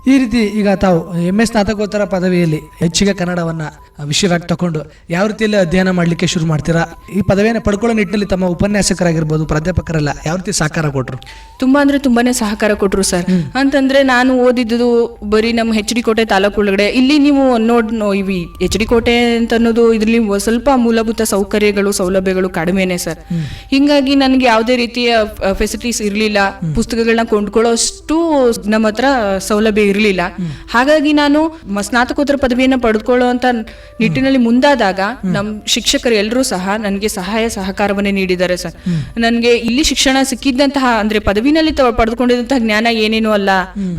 ಈ ರೀತಿ ಈಗ ತಾವು ಎಂ ಎಸ್ ಸ್ನಾತಕೋತ್ತರ ಪದವಿಯಲ್ಲಿ ಹೆಚ್ಚಿಗೆ ಕನ್ನಡವನ್ನ ವಿಷಯವಾಗಿ ತಕೊಂಡು ಯಾವ ರೀತಿಯಲ್ಲಿ ಅಧ್ಯಯನ ಮಾಡ್ಲಿಕ್ಕೆ ಶುರು ಮಾಡ್ತೀರಾ? ಈ ಪದವಿಯನ್ನು ಪಡ್ಕೊಳ್ಳೋ ನಿಟ್ಟಿನಲ್ಲಿ ತಮ್ಮ ಉಪನ್ಯಾಸಕರಾಗಿರ್ಬೋದು ಪ್ರಾಧ್ಯಾಪಕರೆಲ್ಲ ಯಾವ ರೀತಿ ಸಹಕಾರ ಕೊಟ್ಟರು ತುಂಬಾ ಅಂದ್ರೆ ತುಂಬಾನೇ ಸಹಕಾರ ಕೊಟ್ಟರು ಸರ್. ಅಂತಂದ್ರೆ ನಾನು ಓದಿದ್ದು ಬರೀ ನಮ್ಮ ಹೆಚ್ ಡಿ ಕೋಟೆ ತಾಲೂಕು ಒಳಗಡೆ. ಇಲ್ಲಿ ನೀವು ನೋಡ್ ಇವಿ ಎಚ್ ಡಿ ಕೋಟೆ ಅಂತ ಅನ್ನೋದು ಇದ್ರಲ್ಲಿ ಸ್ವಲ್ಪ ಮೂಲಭೂತ ಸೌಕರ್ಯಗಳು ಸೌಲಭ್ಯಗಳು ಕಡಿಮೆನೆ ಸರ್. ಹಿಂಗಾಗಿ ನನಗೆ ಯಾವುದೇ ರೀತಿಯ ಫೆಸಿಲಿಟೀಸ್ ಇರಲಿಲ್ಲ. ಪುಸ್ತಕಗಳನ್ನ ಕೊಂಡ್ಕೊಳ್ಳೋಷ್ಟು ನಮ್ಮ ಹತ್ರ ಸೌಲಭ್ಯ ಇರಲಿಲ್ಲ. ಹಾಗಾಗಿ ನಾನು ಸ್ನಾತಕೋತ್ತರ ಪದವಿಯನ್ನ ಪಡೆದುಕೊಳ್ಳುವಂತ ನಿಟ್ಟಿನಲ್ಲಿ ಮುಂದಾದಾಗ ನಮ್ಮ ಶಿಕ್ಷಕರು ಎಲ್ಲರೂ ಸಹ ನನಗೆ ಸಹಾಯ ಸಹಕಾರವನ್ನೇ ನೀಡಿದ್ದಾರೆ ಸರ್. ನನಗೆ ಇಲ್ಲಿ ಶಿಕ್ಷಣ ಸಿಕ್ಕಿದ್ದಂತಹ ಅಂದ್ರೆ ಪದವಿನಲ್ಲಿ ಪಡೆದುಕೊಂಡಿದ್ದಂತಹ ಜ್ಞಾನ ಏನೇನು ಅಲ್ಲ.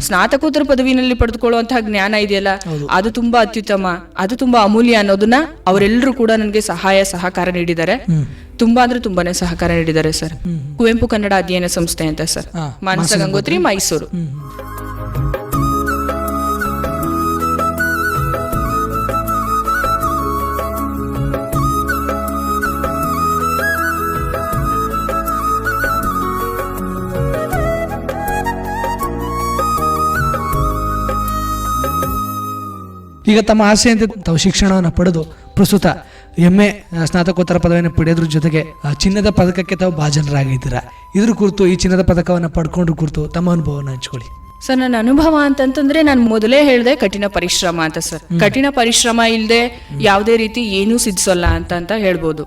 ಸ್ನಾತಕೋತ್ತರ ಪದವಿನಲ್ಲಿ ಪಡೆದುಕೊಳ್ಳುವಂತಹ ಜ್ಞಾನ ಇದೆಯಲ್ಲ ಅದು ತುಂಬಾ ಅತ್ಯುತ್ತಮ ಅದು ತುಂಬಾ ಅಮೂಲ್ಯ ಅನ್ನೋದನ್ನ ಅವರೆಲ್ಲರೂ ಕೂಡ ನನಗೆ ಸಹಾಯ ಸಹಕಾರ ನೀಡಿದ್ದಾರೆ. ತುಂಬಾ ಅಂದ್ರೆ ತುಂಬಾನೇ ಸಹಕಾರ ನೀಡಿದ್ದಾರೆ ಸರ್. ಕುವೆಂಪು ಕನ್ನಡ ಅಧ್ಯಯನ ಸಂಸ್ಥೆ ಅಂತ ಸರ್. ಮಾನಸ ಗಂಗೋತ್ರಿ ಮೈಸೂರು. ಈಗ ತಮ್ಮ ಆಸೆಯಂತೆ ತಾವು ಶಿಕ್ಷಣವನ್ನು ಪಡೆದು ಪ್ರಸ್ತುತ ಎಂ ಎ ಸ್ನಾತಕೋತ್ತರ ಪದವಿಯನ್ನು ಪಡೆಯೋದ್ರ ಜೊತೆಗೆ ಚಿನ್ನದ ಪದಕಕ್ಕೆ ತಾವು ಭಾಜನರಾಗಿದ್ದೀರಾ? ಇದ್ರ ಕುರಿತು ಈ ಚಿನ್ನದ ಪದಕವನ್ನು ಪಡ್ಕೊಂಡ್ರ ಕುರಿತು ತಮ್ಮ ಅನುಭವವನ್ನು ಹಂಚ್ಕೊಳ್ಳಿ. ಸರ್ ನನ್ನ ಅನುಭವ ಅಂತಂತಂದ್ರೆ ನಾನು ಮೊದಲೇ ಹೇಳಿದೆ ಕಠಿಣ ಪರಿಶ್ರಮ ಅಂತ ಸರ್. ಕಠಿಣ ಪರಿಶ್ರಮ ಇಲ್ಲದೆ ಯಾವುದೇ ರೀತಿ ಏನೂ ಸಿದ್ಧಿಸಲ್ಲ ಅಂತ ಅಂತ ಹೇಳ್ಬೋದು.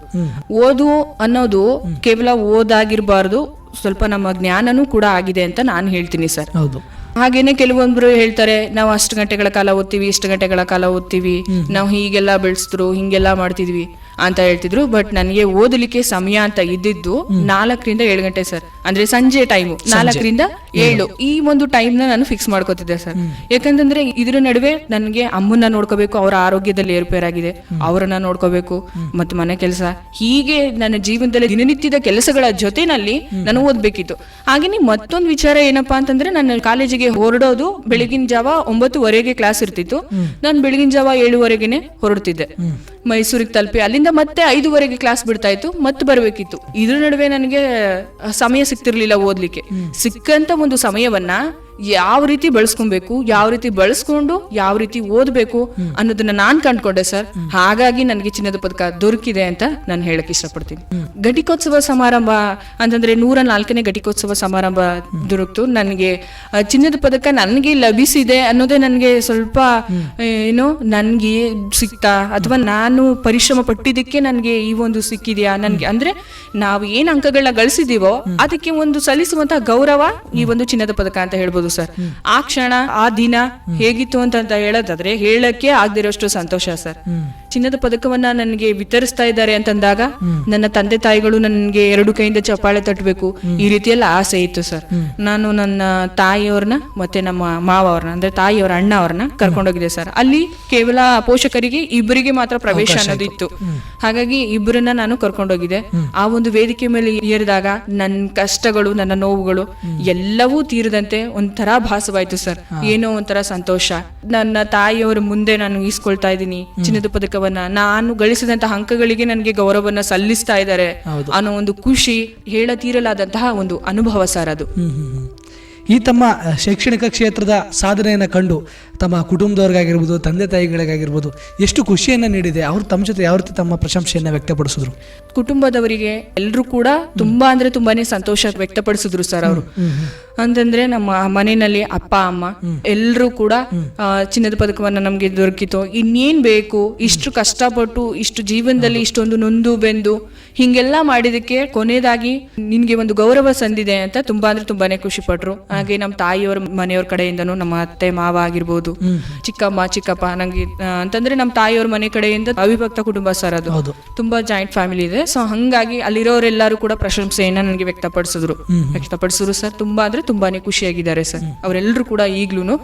ಓದು ಅನ್ನೋದು ಕೇವಲ ಓದಾಗಿರ್ಬಾರ್ದು ಸ್ವಲ್ಪ ನಮ್ಮ ಜ್ಞಾನನೂ ಕೂಡ ಆಗಿದೆ ಅಂತ ನಾನು ಹೇಳ್ತೀನಿ ಸರ್. ಹೌದು. ಹಾಗೇನೆ ಕೆಲವೊಬ್ರು ಹೇಳ್ತಾರೆ ನಾವು ಅಷ್ಟು ಗಂಟೆಗಳ ಕಾಲ ಓದ್ತೀವಿ ಇಷ್ಟು ಗಂಟೆಗಳ ಕಾಲ ಓದ್ತೀವಿ ನಾವು ಹೀಗೆಲ್ಲ ಬೆಳೆಸಿದ್ರು ಹಿಂಗೆಲ್ಲ ಮಾಡ್ತಿದ್ವಿ. ಅಂತ ಹೇಳ್ತಿದ್ರು. ಬಟ್ ನನಗೆ ಓದಲಿಕ್ಕೆ ಸಮಯ ಅಂತ ಇದ್ದಿದ್ದು ನಾಲ್ಕರಿಂದ ಏಳು ಗಂಟೆ ಸರ್. ಅಂದ್ರೆ ಸಂಜೆ ಟೈಮ್ ನಾಲ್ಕರಿಂದ ಏಳು. ಈ ಒಂದು ಟೈಮ್ನ ನಾನು ಫಿಕ್ಸ್ ಮಾಡ್ಕೋತಿದ್ದೆ ಸರ್. ಯಾಕಂತಂದ್ರೆ ಇದ್ರ ನಡುವೆ ನನಗೆ ಅಮ್ಮನ್ನ ನೋಡ್ಕೋಬೇಕು ಅವರ ಆರೋಗ್ಯದಲ್ಲಿ ಏರ್ಪೇರಾಗಿದೆ ಅವರನ್ನ ನೋಡ್ಕೋಬೇಕು ಮತ್ತೆ ಮನೆ ಕೆಲಸ. ಹೀಗೆ ನನ್ನ ಜೀವನದಲ್ಲಿ ದಿನನಿತ್ಯದ ಕೆಲಸಗಳ ಜೊತೆನಲ್ಲಿ ನಾನು ಓದ್ಬೇಕಿತ್ತು. ಹಾಗೇನೆ ಮತ್ತೊಂದು ವಿಚಾರ ಏನಪ್ಪಾ ಅಂತಂದ್ರೆ ನನ್ನ ಕಾಲೇಜಿಗೆ ಹೊರಡೋದು ಬೆಳಗಿನ ಜಾವ ಒಂಬತ್ತುವರೆಗೆ ಕ್ಲಾಸ್ ಇರ್ತಿತ್ತು. ನಾನು ಬೆಳಗಿನ ಜಾವ ಏಳುವರೆಗೆನೆ ಹೊರಡ್ತಿದ್ದೆ. ಮೈಸೂರಿಗೆ ತಲುಪಿ ಅಲ್ಲಿಂದ ಮತ್ತೆ ಐದುವರೆಗೆ ಕ್ಲಾಸ್ ಬಿಡ್ತಾ ಇತ್ತು ಮತ್ತೆ ಬರಬೇಕಿತ್ತು. ಇದ್ರ ನಡುವೆ ನನಗೆ ಸಮಯ ಸಿಗ್ತಿರ್ಲಿಲ್ಲ ಓದ್ಲಿಕ್ಕೆ. ಸಿಕ್ಕಂತ ಒಂದು ಸಮಯವನ್ನ ಯಾವ ರೀತಿ ಬಳಸ್ಕೊಬೇಕು, ಯಾವ ರೀತಿ ಬಳಸ್ಕೊಂಡು ಯಾವ ರೀತಿ ಓದಬೇಕು ಅನ್ನೋದನ್ನ ನಾನ್ ಕಂಡ್ಕೊಂಡೆ ಸರ್. ಹಾಗಾಗಿ ನನಗೆ ಚಿನ್ನದ ಪದಕ ದೊರಕಿದೆ ಅಂತ ನಾನು ಹೇಳಕ್ ಇಷ್ಟಪಡ್ತೀನಿ. ಘಟಿಕೋತ್ಸವ ಸಮಾರಂಭ ಅಂತಂದ್ರೆ ನೂರ ನಾಲ್ಕನೇ ಘಟಿಕೋತ್ಸವ ಸಮಾರಂಭ ದೊರಕ್ತು. ನನಗೆ ಚಿನ್ನದ ಪದಕ ನನಗೆ ಲಭಿಸಿದೆ ಅನ್ನೋದೇ ನನಗೆ ಸ್ವಲ್ಪ ಏನು ನನಗೆ ಸಿಕ್ತಾ ಅಥವಾ ನಾನು ಪರಿಶ್ರಮ ಪಟ್ಟಿದ್ದಕ್ಕೆ ನನಗೆ ಈ ಒಂದು ಸಿಕ್ಕಿದೆಯಾ? ನನಗೆ ಅಂದ್ರೆ ನಾವು ಏನ್ ಅಂಕಗಳನ್ನ ಗಳಿಸಿದೀವೋ ಅದಕ್ಕೆ ಒಂದು ಸಲ್ಲಿಸುವಂತಹ ಗೌರವ ಈ ಒಂದು ಚಿನ್ನದ ಪದಕ ಅಂತ ಹೇಳ್ಬೋದು ಸರ್. ಆ ಕ್ಷಣ ಆ ದಿನ ಹೇಗಿತ್ತು ಅಂತ ಹೇಳೋದಾದ್ರೆ ಹೇಳಕ್ಕೆ ಆಗದಿರೋಷ್ಟು ಸಂತೋಷ ಸರ್. ಚಿನ್ನದ ಪದಕವನ್ನ ನನಗೆ ವಿತರಿಸ್ತಾ ಇದ್ದಾರೆ ಅಂತಂದಾಗ ನನ್ನ ತಂದೆ ತಾಯಿಗಳು ನನಗೆ ಎರಡು ಕೈಯಿಂದ ಚಪ್ಪಾಳೆ ತಟ್ಟಬೇಕು. ಈ ರೀತಿಯೆಲ್ಲ ಆಸೆ ಇತ್ತು ಸರ್. ನಾನು ನನ್ನ ತಾಯಿಯವ್ರನ್ನ ಮತ್ತೆ ನಮ್ಮ ಮಾವ ಅವ್ರನ್ನ ಅಂದ್ರೆ ತಾಯಿಯವರ ಅಣ್ಣ ಅವ್ರನ್ನ ಕರ್ಕೊಂಡೋಗಿದೆ ಸರ್. ಅಲ್ಲಿ ಕೇವಲ ಪೋಷಕರಿಗೆ ಇಬ್ಬರಿಗೆ ಮಾತ್ರ ಪ್ರವೇಶ ಅನ್ನೋದಿತ್ತು ಹಾಗಾಗಿ ಇಬ್ಬರನ್ನ ನಾನು ಕರ್ಕೊಂಡೋಗಿದೆ ಆ ಒಂದು ವೇದಿಕೆ ಮೇಲೆ ಏರಿದಾಗ ನನ್ನ ಕಷ್ಟಗಳು ನನ್ನ ನೋವುಗಳು ಎಲ್ಲವೂ ತೀರದಂತೆ ಒಂಥರ ಭಾಸವಾಯ್ತು ಸರ್. ಏನೋ ಒಂಥರ ಸಂತೋಷ. ನನ್ನ ತಾಯಿಯವರ ಮುಂದೆ ನಾನು ಈಸ್ಕೊಳ್ತಾ ಇದ್ದೀನಿ ಚಿನ್ನದ ಪದಕವನ್ನ. ನಾನು ಗಳಿಸಿದಂತಹ ಅಂಕಗಳಿಗೆ ನನಗೆ ಗೌರವವನ್ನ ಸಲ್ಲಿಸ್ತಾ ಇದ್ದಾರೆ ಅನ್ನೋ ಒಂದು ಖುಷಿ ಹೇಳತೀರಲಾದಂತಹ ಒಂದು ಅನುಭವ ಸರ್ ಅದು. ಈ ತಮ್ಮ ಶೈಕ್ಷಣಿಕ ಕ್ಷೇತ್ರದ ಸಾಧನೆಯನ್ನು ಕಂಡು ತಮ್ಮ ಕುಟುಂಬದವ್ರಿಗಾಗಿರ್ಬೋದು ತಂದೆ ತಾಯಿಗಳಿಗಾಗಿರ್ಬೋದು ಎಷ್ಟು ಖುಷಿಯನ್ನು ನೀಡಿದೆ. ಅವ್ರು ತಮ್ಮ ಜೊತೆ ಯಾವ ರೀತಿ ತಮ್ಮ ಪ್ರಶಂಸೆಯನ್ನು ವ್ಯಕ್ತಪಡಿಸಿದ್ರು? ಕುಟುಂಬದವರಿಗೆ ಎಲ್ಲರೂ ಕೂಡ ತುಂಬಾ ಅಂದ್ರೆ ತುಂಬಾನೇ ಸಂತೋಷ ವ್ಯಕ್ತಪಡಿಸಿದ್ರು ಸರ್ ಅವರು. ಅಂತಂದ್ರೆ ನಮ್ಮ ಮನೆಯಲ್ಲಿ ಅಪ್ಪ ಅಮ್ಮ ಎಲ್ಲರೂ ಕೂಡ ಚಿನ್ನದ ಪದಕವನ್ನ ನಮ್ಗೆ ದೊರಕಿತು ಇನ್ನೇನ್ ಬೇಕು? ಇಷ್ಟು ಕಷ್ಟಪಟ್ಟು ಇಷ್ಟು ಜೀವನದಲ್ಲಿ ಇಷ್ಟೊಂದು ನೊಂದು ಬೆಂದು ಹಿಂಗೆಲ್ಲ ಮಾಡಿದಕ್ಕೆ ಕೊನೆಯದಾಗಿ ನಿನ್ಗೆ ಒಂದು ಗೌರವ ಸಂದಿದೆ ಅಂತ ತುಂಬಾ ಅಂದ್ರೆ ತುಂಬಾನೇ ಖುಷಿ ಪಟ್ರು. ಹಾಗೆ ನಮ್ಮ ತಾಯಿಯವರ ಮನೆಯವ್ರ ಕಡೆಯಿಂದನು ನಮ್ಮ ಅತ್ತೆ ಮಾವ ಆಗಿರ್ಬೋದು. ಚಿಕ್ಕಮ್ಮ ಚಿಕ್ಕಪ್ಪ ನಂಗೆ ಅಂತಂದ್ರೆ ನಮ್ಮ ತಾಯಿಯವ್ರ ಮನೆ ಕಡೆಯಿಂದ ಅವಿಭಕ್ತ ಕುಟುಂಬ ಸರ್ ಅದು. ತುಂಬಾ ಜಾಯಿಂಟ್ ಫ್ಯಾಮಿಲಿ ಇದೆ. ಸೊ ಹಂಗಾಗಿ ಅಲ್ಲಿರೋರೆಲ್ಲರೂ ಕೂಡ ಪ್ರಶಂಸೆಯನ್ನ ನನಗೆ ವ್ಯಕ್ತಪಡಿಸಿದ್ರು. ವ್ಯಕ್ತಪಡಿಸಿದ್ರು ಸರ್. ತುಂಬಾ ಅಂದ್ರೆ ತುಂಬಾನೇ ಖುಷಿಯಾಗಿದ್ದಾರೆ ಸರ್. ಅವರೆಲ್ಲರೂ ಕೂಡ ಈಗ್ಲೂ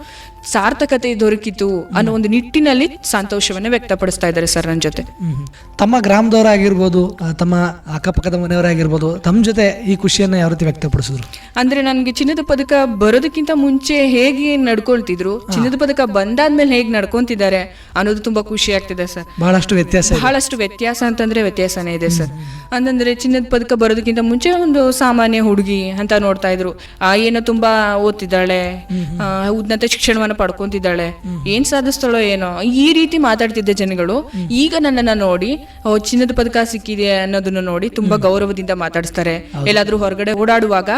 ಸಾರ್ಥಕತೆ ದೊರಕಿತು ಅನ್ನೋ ಒಂದು ನಿಟ್ಟಿನಲ್ಲಿ ಸಂತೋಷವನ್ನ ವ್ಯಕ್ತಪಡಿಸ್ತಾ ಇದ್ದಾರೆ ಸರ್ ನನ್ನ ಜೊತೆ. ತಮ್ಮ ಗ್ರಾಮದವರಾಗಿರ್ಬೋದು ತಮ್ಮ ಅಕ್ಕಪಕ್ಕದ ಮನೆಯವರಾಗಿರ್ಬೋದು ತಮ್ಮ ಜೊತೆ ಈ ಖುಷಿಯನ್ನು ಯಾವ ರೀತಿ ವ್ಯಕ್ತಪಡಿಸಿದ್ರು? ಅಂದ್ರೆ ನನಗೆ ಚಿನ್ನದ ಪದಕ ಬರೋದಕ್ಕಿಂತ ಮುಂಚೆ ಹೇಗೆ ನಡ್ಕೊಳ್ತಿದ್ರು ಚಿನ್ನದ ಪದಕ ಬಂದಾದ್ಮೇಲೆ ಹೇಗೆ ನಡ್ಕೊಂತಿದ್ದಾರೆ ಅನ್ನೋದು ತುಂಬಾ ಖುಷಿ ಆಗ್ತಿದೆ ಸರ್. ಬಹಳಷ್ಟು ವ್ಯತ್ಯಾಸ ಇದೆ. ಬಹಳಷ್ಟು ವ್ಯತ್ಯಾಸ ಅಂತಂದ್ರೆ ವ್ಯತ್ಯಾಸನೇ ಇದೆ ಸರ್. ಅಂತಂದ್ರೆ ಚಿನ್ನದ ಪದಕ ಬರೋದಕ್ಕಿಂತ ಮುಂಚೆ ಒಂದು ಸಾಮಾನ್ಯ ಹುಡುಗಿ ಅಂತ ನೋಡ್ತಾ ಇದ್ರು. ಆ ಏನೋ ತುಂಬಾ ಓದ್ತಿದ್ದಾಳೆ ಉನ್ನತ ಶಿಕ್ಷಣವನ್ನ ಪಡ್ಕೊಂತಿದ್ದಾಳೆ. ಏನ್ ಸಾಧಿಸ್ತಾಳೋ ಏನೋ ಈ ರೀತಿ ಮಾತಾಡ್ತಿದ್ದ ಜನಗಳು. ಈಗ ನನ್ನನ್ನ ನೋಡಿ ಚಿನ್ನದ ಪದಕ ಸಿಕ್ಕಿದೆ ಅನ್ನೋದನ್ನ ನೋಡಿ ತುಂಬಾ ಗೌರವದಿಂದ ಮಾತಾಡಿಸ್ತಾರೆ. ಎಲ್ಲಾದ್ರೂ ಹೊರಗಡೆ ಓಡಾಡುವಾಗ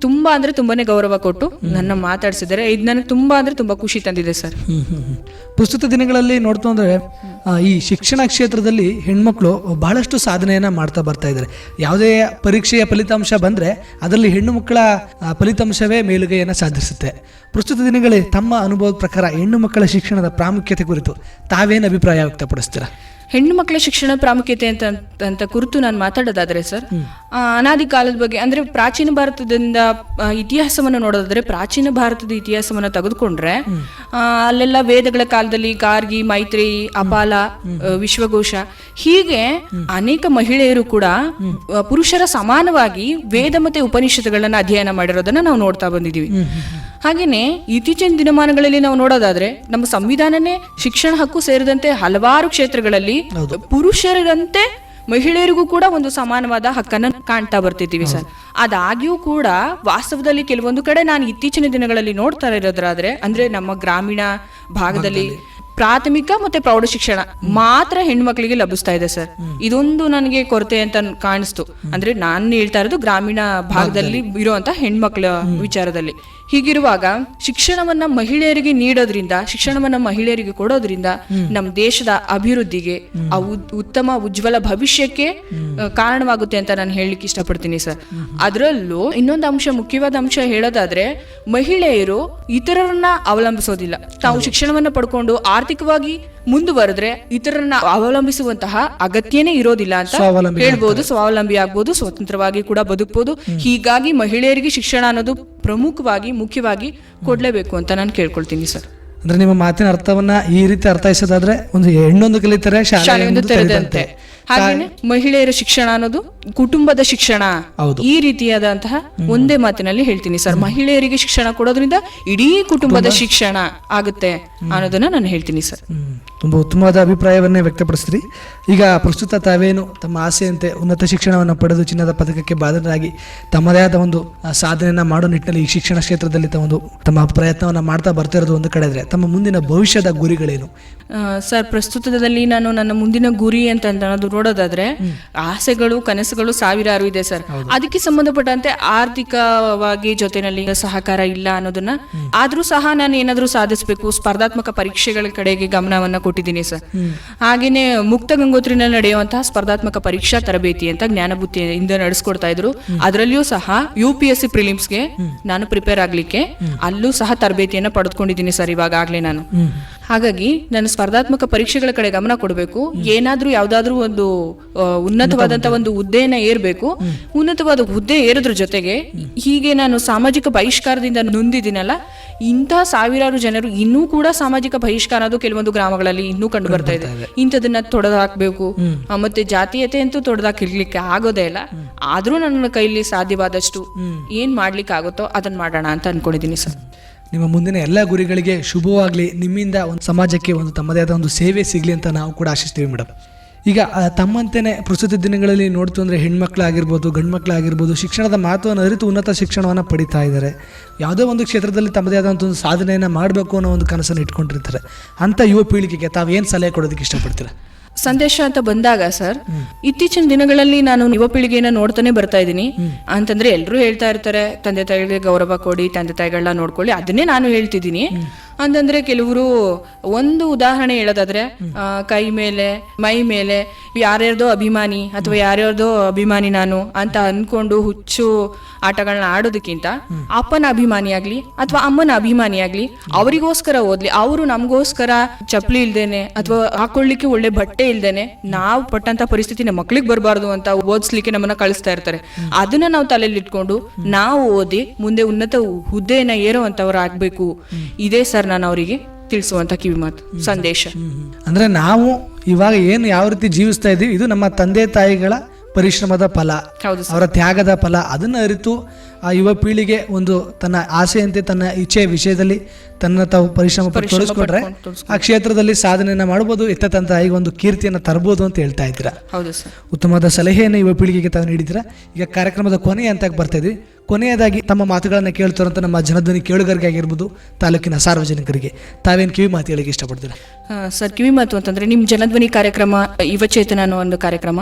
ತುಂಬಾ ಅಂದ್ರೆ ತುಂಬಾನೇ ಗೌರವ ಕೊಟ್ಟು ನನ್ನ ಮಾತಾಡ್ಸಿದ್ದಾರೆ. ಇದು ನನಗೆ ತುಂಬಾ ಅಂದ್ರೆ ತುಂಬಾ ಖುಷಿ ತಂದಿದೆ ಸರ್. ಪ್ರಸ್ತುತ ದಿನಗಳಲ್ಲಿ ನೋಡ್ತಾ ಅಂದ್ರೆ ಈ ಶಿಕ್ಷಣ ಕ್ಷೇತ್ರದಲ್ಲಿ ಹೆಣ್ಮಕ್ಳು ಬಹಳಷ್ಟು ಸಾಧನೆಯನ್ನು ಮಾಡ್ತಾ ಬರ್ತಾ ಇದ್ದಾರೆ. ಯಾವುದೇ ಪರೀಕ್ಷೆಯ ಫಲಿತಾಂಶ ಬಂದರೆ ಅದರಲ್ಲಿ ಹೆಣ್ಣು ಮಕ್ಕಳ ಫಲಿತಾಂಶವೇ ಮೇಲುಗೈಯನ್ನು ಸಾಧಿಸುತ್ತೆ. ಪ್ರಸ್ತುತ ದಿನಗಳಲ್ಲಿ ತಮ್ಮ ಅನುಭವದ ಪ್ರಕಾರ ಹೆಣ್ಣು ಮಕ್ಕಳ ಶಿಕ್ಷಣದ ಪ್ರಾಮುಖ್ಯತೆ ಕುರಿತು ತಾವೇನು ಅಭಿಪ್ರಾಯ ವ್ಯಕ್ತಪಡಿಸ್ತೀರಾ? ಹೆಣ್ಣು ಮಕ್ಕಳ ಶಿಕ್ಷಣ ಪ್ರಾಮುಖ್ಯತೆ ಅಂತ ಅಂತ ಕುರಿತು ನಾನು ಮಾತಾಡೋದಾದ್ರೆ ಸರ್ ಅನಾದಿ ಕಾಲದ ಬಗ್ಗೆ ಅಂದ್ರೆ ಪ್ರಾಚೀನ ಭಾರತದಿಂದ ಇತಿಹಾಸವನ್ನು ನೋಡೋದಾದ್ರೆ ಪ್ರಾಚೀನ ಭಾರತದ ಇತಿಹಾಸವನ್ನು ತೆಗೆದುಕೊಂಡ್ರೆ ಅಲ್ಲೆಲ್ಲ ವೇದಗಳ ಕಾಲದಲ್ಲಿ ಗಾರ್ಗಿ ಮೈತ್ರಿ ಅಪಾಲ ವಿಶ್ವಘೋಷ ಹೀಗೆ ಅನೇಕ ಮಹಿಳೆಯರು ಕೂಡ ಪುರುಷರ ಸಮಾನವಾಗಿ ವೇದ ಮತ್ತೆ ಉಪನಿಷತ್ತುಗಳನ್ನ ಅಧ್ಯಯನ ಮಾಡಿರೋದನ್ನ ನಾವು ನೋಡ್ತಾ ಬಂದಿದೀವಿ ಹಾಗೇನೆ ಇತ್ತೀಚಿನ ದಿನಮಾನಗಳಲ್ಲಿ ನಾವು ನೋಡೋದಾದ್ರೆ ನಮ್ಮ ಸಂವಿಧಾನನೇ ಶಿಕ್ಷಣ ಹಕ್ಕು ಸೇರಿದಂತೆ ಹಲವಾರು ಕ್ಷೇತ್ರಗಳಲ್ಲಿ ಪುರುಷರಂತೆ ಮಹಿಳೆಯರಿಗೂ ಕೂಡ ಒಂದು ಸಮಾನವಾದ ಹಕ್ಕನ್ನ ಕಾಣ್ತಾ ಬರ್ತಿದ್ದೀವಿ ಸರ್. ಅದಾಗ್ಯೂ ಕೂಡ ವಾಸ್ತವದಲ್ಲಿ ಕೆಲವೊಂದು ಕಡೆ ನಾನು ಇತ್ತೀಚಿನ ದಿನಗಳಲ್ಲಿ ನೋಡ್ತಾ ಇರೋದ್ರಾದ್ರೆ ಅಂದ್ರೆ ನಮ್ಮ ಗ್ರಾಮೀಣ ಭಾಗದಲ್ಲಿ ಪ್ರಾಥಮಿಕ ಮತ್ತೆ ಪ್ರೌಢ ಶಿಕ್ಷಣ ಮಾತ್ರ ಹೆಣ್ಮಕ್ಳಿಗೆ ಲಭಿಸ್ತಾ ಇದೆ ಸರ್. ಇದೊಂದು ನನಗೆ ಕೊರತೆ ಅಂತ ಕಾಣಿಸ್ತು. ಅಂದ್ರೆ ನಾನು ಹೇಳ್ತಾ ಇರೋದು ಗ್ರಾಮೀಣ ಭಾಗದಲ್ಲಿ ಇರುವಂತ ಹೆಣ್ಮಕ್ಳ ವಿಚಾರದಲ್ಲಿ. ಹೀಗಿರುವಾಗ ಶಿಕ್ಷಣವನ್ನ ಮಹಿಳೆಯರಿಗೆ ನೀಡೋದ್ರಿಂದ ಶಿಕ್ಷಣವನ್ನ ಮಹಿಳೆಯರಿಗೆ ಕೊಡೋದ್ರಿಂದ ನಮ್ಮ ದೇಶದ ಅಭಿವೃದ್ಧಿಗೆ ಆ ಉತ್ತಮ ಉಜ್ವಲ ಭವಿಷ್ಯಕ್ಕೆ ಕಾರಣವಾಗುತ್ತೆ ಅಂತ ನಾನು ಹೇಳಲಿಕ್ಕೆ ಇಷ್ಟಪಡ್ತೀನಿ ಸರ್. ಅದರಲ್ಲೂ ಇನ್ನೊಂದು ಅಂಶ ಮುಖ್ಯವಾದ ಅಂಶ ಹೇಳೋದಾದ್ರೆ ಮಹಿಳೆಯರು ಇತರರನ್ನ ಅವಲಂಬಿಸೋದಿಲ್ಲ. ತಾವು ಶಿಕ್ಷಣವನ್ನ ಪಡ್ಕೊಂಡು ಆರ್ಥಿಕವಾಗಿ ಮುಂದುವರೆದ್ರೆ ಇತರರನ್ನ ಅವಲಂಬಿಸುವಂತಹ ಅಗತ್ಯನೇ ಇರೋದಿಲ್ಲ ಅಂತ ಹೇಳ್ಬೋದು. ಸ್ವಾವಲಂಬಿ ಆಗ್ಬೋದು ಸ್ವತಂತ್ರವಾಗಿ ಕೂಡ ಬದುಕಬಹುದು ಹೀಗಾಗಿ ಮಹಿಳೆಯರಿಗೆ ಶಿಕ್ಷಣ ಅನ್ನೋದು ಪ್ರಮುಖವಾಗಿ ಮುಖ್ಯವಾಗಿ ಕೊಡ್ಲೇಬೇಕು ಅಂತ ನಾನು ಕೇಳ್ಕೊಳ್ತೀನಿ ಸರ್. ಅಂದ್ರೆ ನಿಮ್ಮ ಮಾತಿನ ಅರ್ಥವನ್ನ ಈ ರೀತಿ ಅರ್ಥೈಸೋದಾದ್ರೆ ಒಂದು ಹೆಣ್ಣೊಂದು ಕಲಿತರೆ ಶಾಲೆ ಶಾಲೆಯೊಂದು ತೆರೆದಂತೆ. ಹಾಗೇನೆ ಮಹಿಳೆಯರ ಶಿಕ್ಷಣ ಅನ್ನೋದು ಕುಟುಂಬದ ಶಿಕ್ಷಣ. ಹೌದು. ಈ ರೀತಿಯಾದಂತಹ ಒಂದೇ ಮಾತಿನಲ್ಲಿ ಹೇಳ್ತೀನಿ ಸರ್. ಮಹಿಳೆಯರಿಗೆ ಶಿಕ್ಷಣ ಕೊಡೋದ್ರಿಂದ ಇಡೀ ಕುಟುಂಬದ ಶಿಕ್ಷಣ ಆಗುತ್ತೆ ಅನ್ನೋದನ್ನ ನಾನು ಹೇಳ್ತೀನಿ ಸರ್. ತುಂಬಾ ಉತ್ತಮವಾದ ಅಭಿಪ್ರಾಯವನ್ನೇ ವ್ಯಕ್ತಪಡಿಸ್ತೀರಿ ಈಗ ಪ್ರಸ್ತುತ ತಾವೇನು ತಮ್ಮ ಆಸೆಯಂತೆ ಉನ್ನತ ಶಿಕ್ಷಣವನ್ನು ಪಡೆದು ಚಿನ್ನದ ಪದಕಕ್ಕೆ ಬಾಧನರಾಗಿ ತಮ್ಮದೇ ಆದ ಒಂದು ಸಾಧನೆಯನ್ನು ಮಾಡೋ ನಿಟ್ಟಿನಲ್ಲಿ ಈ ಶಿಕ್ಷಣ ಕ್ಷೇತ್ರದಲ್ಲಿ ತಮ್ಮ ಒಂದು ತಮ್ಮ ಪ್ರಯತ್ನವನ್ನ ಮಾಡ್ತಾ ಬರ್ತಾ ಇರೋದು ಒಂದು ಕಡೆ ಇದ್ರೆ ತಮ್ಮ ಮುಂದಿನ ಭವಿಷ್ಯದ ಗುರಿಗಳೇನು? ಸರ್ ಪ್ರಸ್ತುತದಲ್ಲಿ ನಾನು ನನ್ನ ಮುಂದಿನ ಗುರಿ ಅಂತ ಅನ್ನೋದು ನೋಡೋದಾದ್ರೆ ಆಸೆಗಳು ಕನಸುಗಳು ಸಾವಿರಾರು ಇದೆ ಸರ್. ಅದಕ್ಕೆ ಸಂಬಂಧಪಟ್ಟಂತೆ ಆರ್ಥಿಕವಾಗಿ ಜೊತೆನಲ್ಲಿ ಸಹಕಾರ ಇಲ್ಲ ಅನ್ನೋದನ್ನ ಆದ್ರೂ ಸಹ ನಾನು ಏನಾದ್ರೂ ಸಾಧಿಸಬೇಕು ಸ್ಪರ್ಧಾತ್ಮಕ ಪರೀಕ್ಷೆಗಳ ಕಡೆಗೆ ಗಮನವನ್ನ ಕೊಟ್ಟಿದ್ದೀನಿ ಸರ್. ಹಾಗೇನೆ ಮುಕ್ತ ಗಂಗೋತ್ರಿನಲ್ಲಿ ನಡೆಯುವಂತಹ ಸ್ಪರ್ಧಾತ್ಮಕ ಪರೀಕ್ಷಾ ತರಬೇತಿ ಅಂತ ಜ್ಞಾನಬುದ್ಧಿಯಿಂದ ನಡೆಸ್ಕೊಡ್ತಾ ಇದ್ರು. ಅದರಲ್ಲಿಯೂ ಸಹ ಯು ಪಿ ಎಸ್ ಸಿ ಪ್ರಿಲಿಮ್ಸ್ಗೆ ನಾನು ಪ್ರಿಪೇರ್ ಆಗ್ಲಿಕ್ಕೆ ಅಲ್ಲೂ ಸಹ ತರಬೇತಿಯನ್ನ ಪಡೆದುಕೊಂಡಿದ್ದೀನಿ ಸರ್ ಇವಾಗಲೇ ನಾನು. ಹಾಗಾಗಿ ನಾನು ಸ್ಪರ್ಧಾತ್ಮಕ ಪರೀಕ್ಷೆಗಳ ಕಡೆ ಗಮನ ಕೊಡಬೇಕು. ಏನಾದ್ರೂ ಯಾವ್ದಾದ್ರು ಒಂದು ಆ, ಉನ್ನತವಾದಂತ ಒಂದು ಹುದ್ದೆಯನ್ನ ಏರ್ಬೇಕು. ಉನ್ನತವಾದ ಹುದ್ದೆ ಏರೋದ್ರ ಜೊತೆಗೆ ಹೀಗೆ ನಾನು ಸಾಮಾಜಿಕ ಬಹಿಷ್ಕಾರದಿಂದ ನೊಂದಿದ್ದೀನಲ್ಲ ಇಂತಹ ಸಾವಿರಾರು ಜನರು ಇನ್ನೂ ಕೂಡ ಸಾಮಾಜಿಕ ಬಹಿಷ್ಕಾರ ಅದು ಕೆಲವೊಂದು ಗ್ರಾಮಗಳಲ್ಲಿ ಇನ್ನೂ ಕಂಡು ಬರ್ತಾ ಇದೆ. ಇಂಥದನ್ನ ತೊಡೆದಾಕ್ಬೇಕು. ಮತ್ತೆ ಜಾತೀಯತೆ ಅಂತೂ ತೊಡೆದಾಕಿರ್ಲಿಕ್ಕೆ ಆಗೋದೇ ಇಲ್ಲ. ಆದ್ರೂ ನನ್ನ ಕೈಲಿ ಸಾಧ್ಯವಾದಷ್ಟು ಏನ್ ಮಾಡ್ಲಿಕ್ಕೆ ಆಗುತ್ತೋ ಅದನ್ನ ಮಾಡೋಣ ಅಂತ ಅನ್ಕೊಂಡಿದ್ದೀನಿ ಸರ್. ನಿಮ್ಮ ಮುಂದಿನ ಎಲ್ಲ ಗುರಿಗಳಿಗೆ ಶುಭವಾಗಲಿ. ನಿಮ್ಮಿಂದ ಒಂದು ಸಮಾಜಕ್ಕೆ ಒಂದು ತಮ್ಮದೇ ಆದ ಒಂದು ಸೇವೆ ಸಿಗಲಿ ಅಂತ ನಾವು ಕೂಡ ಆಶಿಸ್ತೀವಿ ಮೇಡಮ್ ಈಗ ತಮ್ಮಂತೆಯೇ ಪ್ರಸ್ತುತ ದಿನಗಳಲ್ಲಿ ನೋಡ್ತು ಅಂದರೆ ಹೆಣ್ಮಕ್ಳಾಗಿರ್ಬೋದು ಗಂಡು ಮಕ್ಕಳಾಗಿರ್ಬೋದು ಶಿಕ್ಷಣದ ಮಹತ್ವವನ್ನು ಅರಿತು ಉನ್ನತ ಶಿಕ್ಷಣವನ್ನು ಪಡಿತಾ ಇದ್ದಾರೆ. ಯಾವುದೋ ಒಂದು ಕ್ಷೇತ್ರದಲ್ಲಿ ತಮ್ಮದೇ ಆದಂಥ ಒಂದು ಸಾಧನೆಯನ್ನು ಮಾಡಬೇಕು ಅನ್ನೋ ಒಂದು ಕನಸನ್ನು ಇಟ್ಕೊಂಡಿರ್ತಾರೆ. ಅಂಥ ಯುವ ಪೀಳಿಗೆಗೆ ತಾವೇನು ಸಲಹೆ ಕೊಡೋದಕ್ಕೆ ಇಷ್ಟಪಡ್ತೀರಾ? ಸಂದೇಶ ಅಂತ ಬಂದಾಗ ಸರ್ ಇತ್ತೀಚಿನ ದಿನಗಳಲ್ಲಿ ನಾನು ಯುವ ಪೀಳಿಗೆಯನ್ನ ನೋಡ್ತಾನೆ ಬರ್ತಾ ಇದ್ದೀನಿ. ಅಂತಂದ್ರೆ ಎಲ್ಲರೂ ಹೇಳ್ತಾ ಇರ್ತಾರೆ ತಂದೆ ತಾಯಿಗಳಿಗೆ ಗೌರವ ಕೊಡಿ ತಂದೆ ತಾಯಿಗಳನ್ನ ನೋಡ್ಕೊಳ್ಳಿ ಅದನ್ನೇ ನಾನು ಹೇಳ್ತಿದ್ದೀನಿ. ಅಂತಂದ್ರೆ ಕೆಲವರು ಒಂದು ಉದಾಹರಣೆ ಹೇಳೋದಾದ್ರೆ ಕೈ ಮೇಲೆ ಮೈ ಮೇಲೆ ಯಾರ್ಯಾರ್ದೋ ಅಭಿಮಾನಿ ಅಥವಾ ಯಾರ್ಯಾರ್ದೋ ಅಭಿಮಾನಿ ನಾನು ಅಂತ ಅನ್ಕೊಂಡು ಹುಚ್ಚು ಆಟಗಳನ್ನ ಆಡೋದಕ್ಕಿಂತ ಅಪ್ಪನ ಅಭಿಮಾನಿ ಆಗ್ಲಿ ಅಥವಾ ಅಮ್ಮನ ಅಭಿಮಾನಿ ಆಗ್ಲಿ ಅವರಿಗೋಸ್ಕರ ಓದ್ಲಿ. ಅವರು ನಮಗೋಸ್ಕರ ಚಪ್ಪಲಿ ಇಲ್ದೇನೆ ಅಥವಾ ಹಾಕೊಳ್ಳಿಕ್ಕೆ ಒಳ್ಳೆ ಬಟ್ಟೆ ಇಲ್ದೇನೆ ನಾವು ಪಟ್ಟಂತ ಪರಿಸ್ಥಿತಿ ನಮ್ಮ ಮಕ್ಳಿಗೆ ಬರಬಾರ್ದು ಅಂತ ಓದಿಸ್ಲಿಕ್ಕೆ ನಮ್ಮನ್ನ ಕಳಿಸ್ತಾ ಇರ್ತಾರೆ. ಅದನ್ನ ನಾವು ತಲೆಯಲ್ಲಿ ಇಟ್ಕೊಂಡು ನಾವು ಓದಿ ಮುಂದೆ ಉನ್ನತ ಹುದ್ದೆಯನ್ನ ಏರುವಂತವ್ರು ಆಗ್ಬೇಕು ಇದೇ ಸರ್ ನಾನು ಅವರಿಗೆ ತಿಳಿಸುವಂತ ಕಿವಿ ಮಾತು ಸಂದೇಶ. ಅಂದ್ರೆ ನಾವು ಇವಾಗ ಏನು ಯಾವ ರೀತಿ ಜೀವಿಸ್ತಾ ಇದ್ದೀವಿ ಇದು ನಮ್ಮ ತಂದೆ ತಾಯಿಗಳ ಪರಿಶ್ರಮದ ಫಲ ಅವರ ತ್ಯಾಗದ ಫಲ ಅದನ್ನ ಅರಿತು ಆ ಯುವ ಪೀಳಿಗೆ ಒಂದು ತನ್ನ ಆಸೆಯಂತೆ ತನ್ನ ಇಚ್ಛೆಯ ವಿಷಯದಲ್ಲಿ ತನ್ನ ತಾವು ಪರಿಶ್ರಮ ಪಟ್ಟು ತೊಡಗಿಸ್ಕೊಂಡ್ರೆ ಆ ಕ್ಷೇತ್ರದಲ್ಲಿ ಸಾಧನೆಯನ್ನ ಮಾಡಬಹುದು ಎತ್ತ ತಂತ್ರ ಈಗ ಒಂದು ಕೀರ್ತಿಯನ್ನು ತರ್ಬೋದು ಅಂತ ಹೇಳ್ತಾ ಇದ್ದೀರಾ? ಉತ್ತಮವಾದ ಸಲಹೆಯನ್ನು ಯುವ ಪೀಳಿಗೆಗೆ ತಾವು ನೀಡಿದ್ರ ಈಗ ಕಾರ್ಯಕ್ರಮದ ಕೊನೆ ಅಂತ ಬರ್ತಾ ಇದ್ವಿ ಕೊನೆಯದಾಗಿ ತಮ್ಮ ಮಾತುಗಳನ್ನು ಕೇಳ್ತಾರಂತ ನಮ್ಮ ಜನಧ್ವನಿ ಕೇಳುಗರಿಗೆ ಆಗಿರ್ಬೋದು ತಾಲೂಕಿನ ಸಾರ್ವಜನಿಕರಿಗೆ. ತಾವೇನು ಕಿವಿ ಮಾತು ಹೇಳಿಕೆ ಇಷ್ಟಪಡ್ತೀರಾ? ಸರ್ ಕಿವಿ ಮಾತು ಅಂತಂದ್ರೆ ನಿಮ್ ಜನಧ್ವನಿ ಕಾರ್ಯಕ್ರಮ ಯುವಚೇತನ ಅನ್ನೋ ಒಂದು ಕಾರ್ಯಕ್ರಮ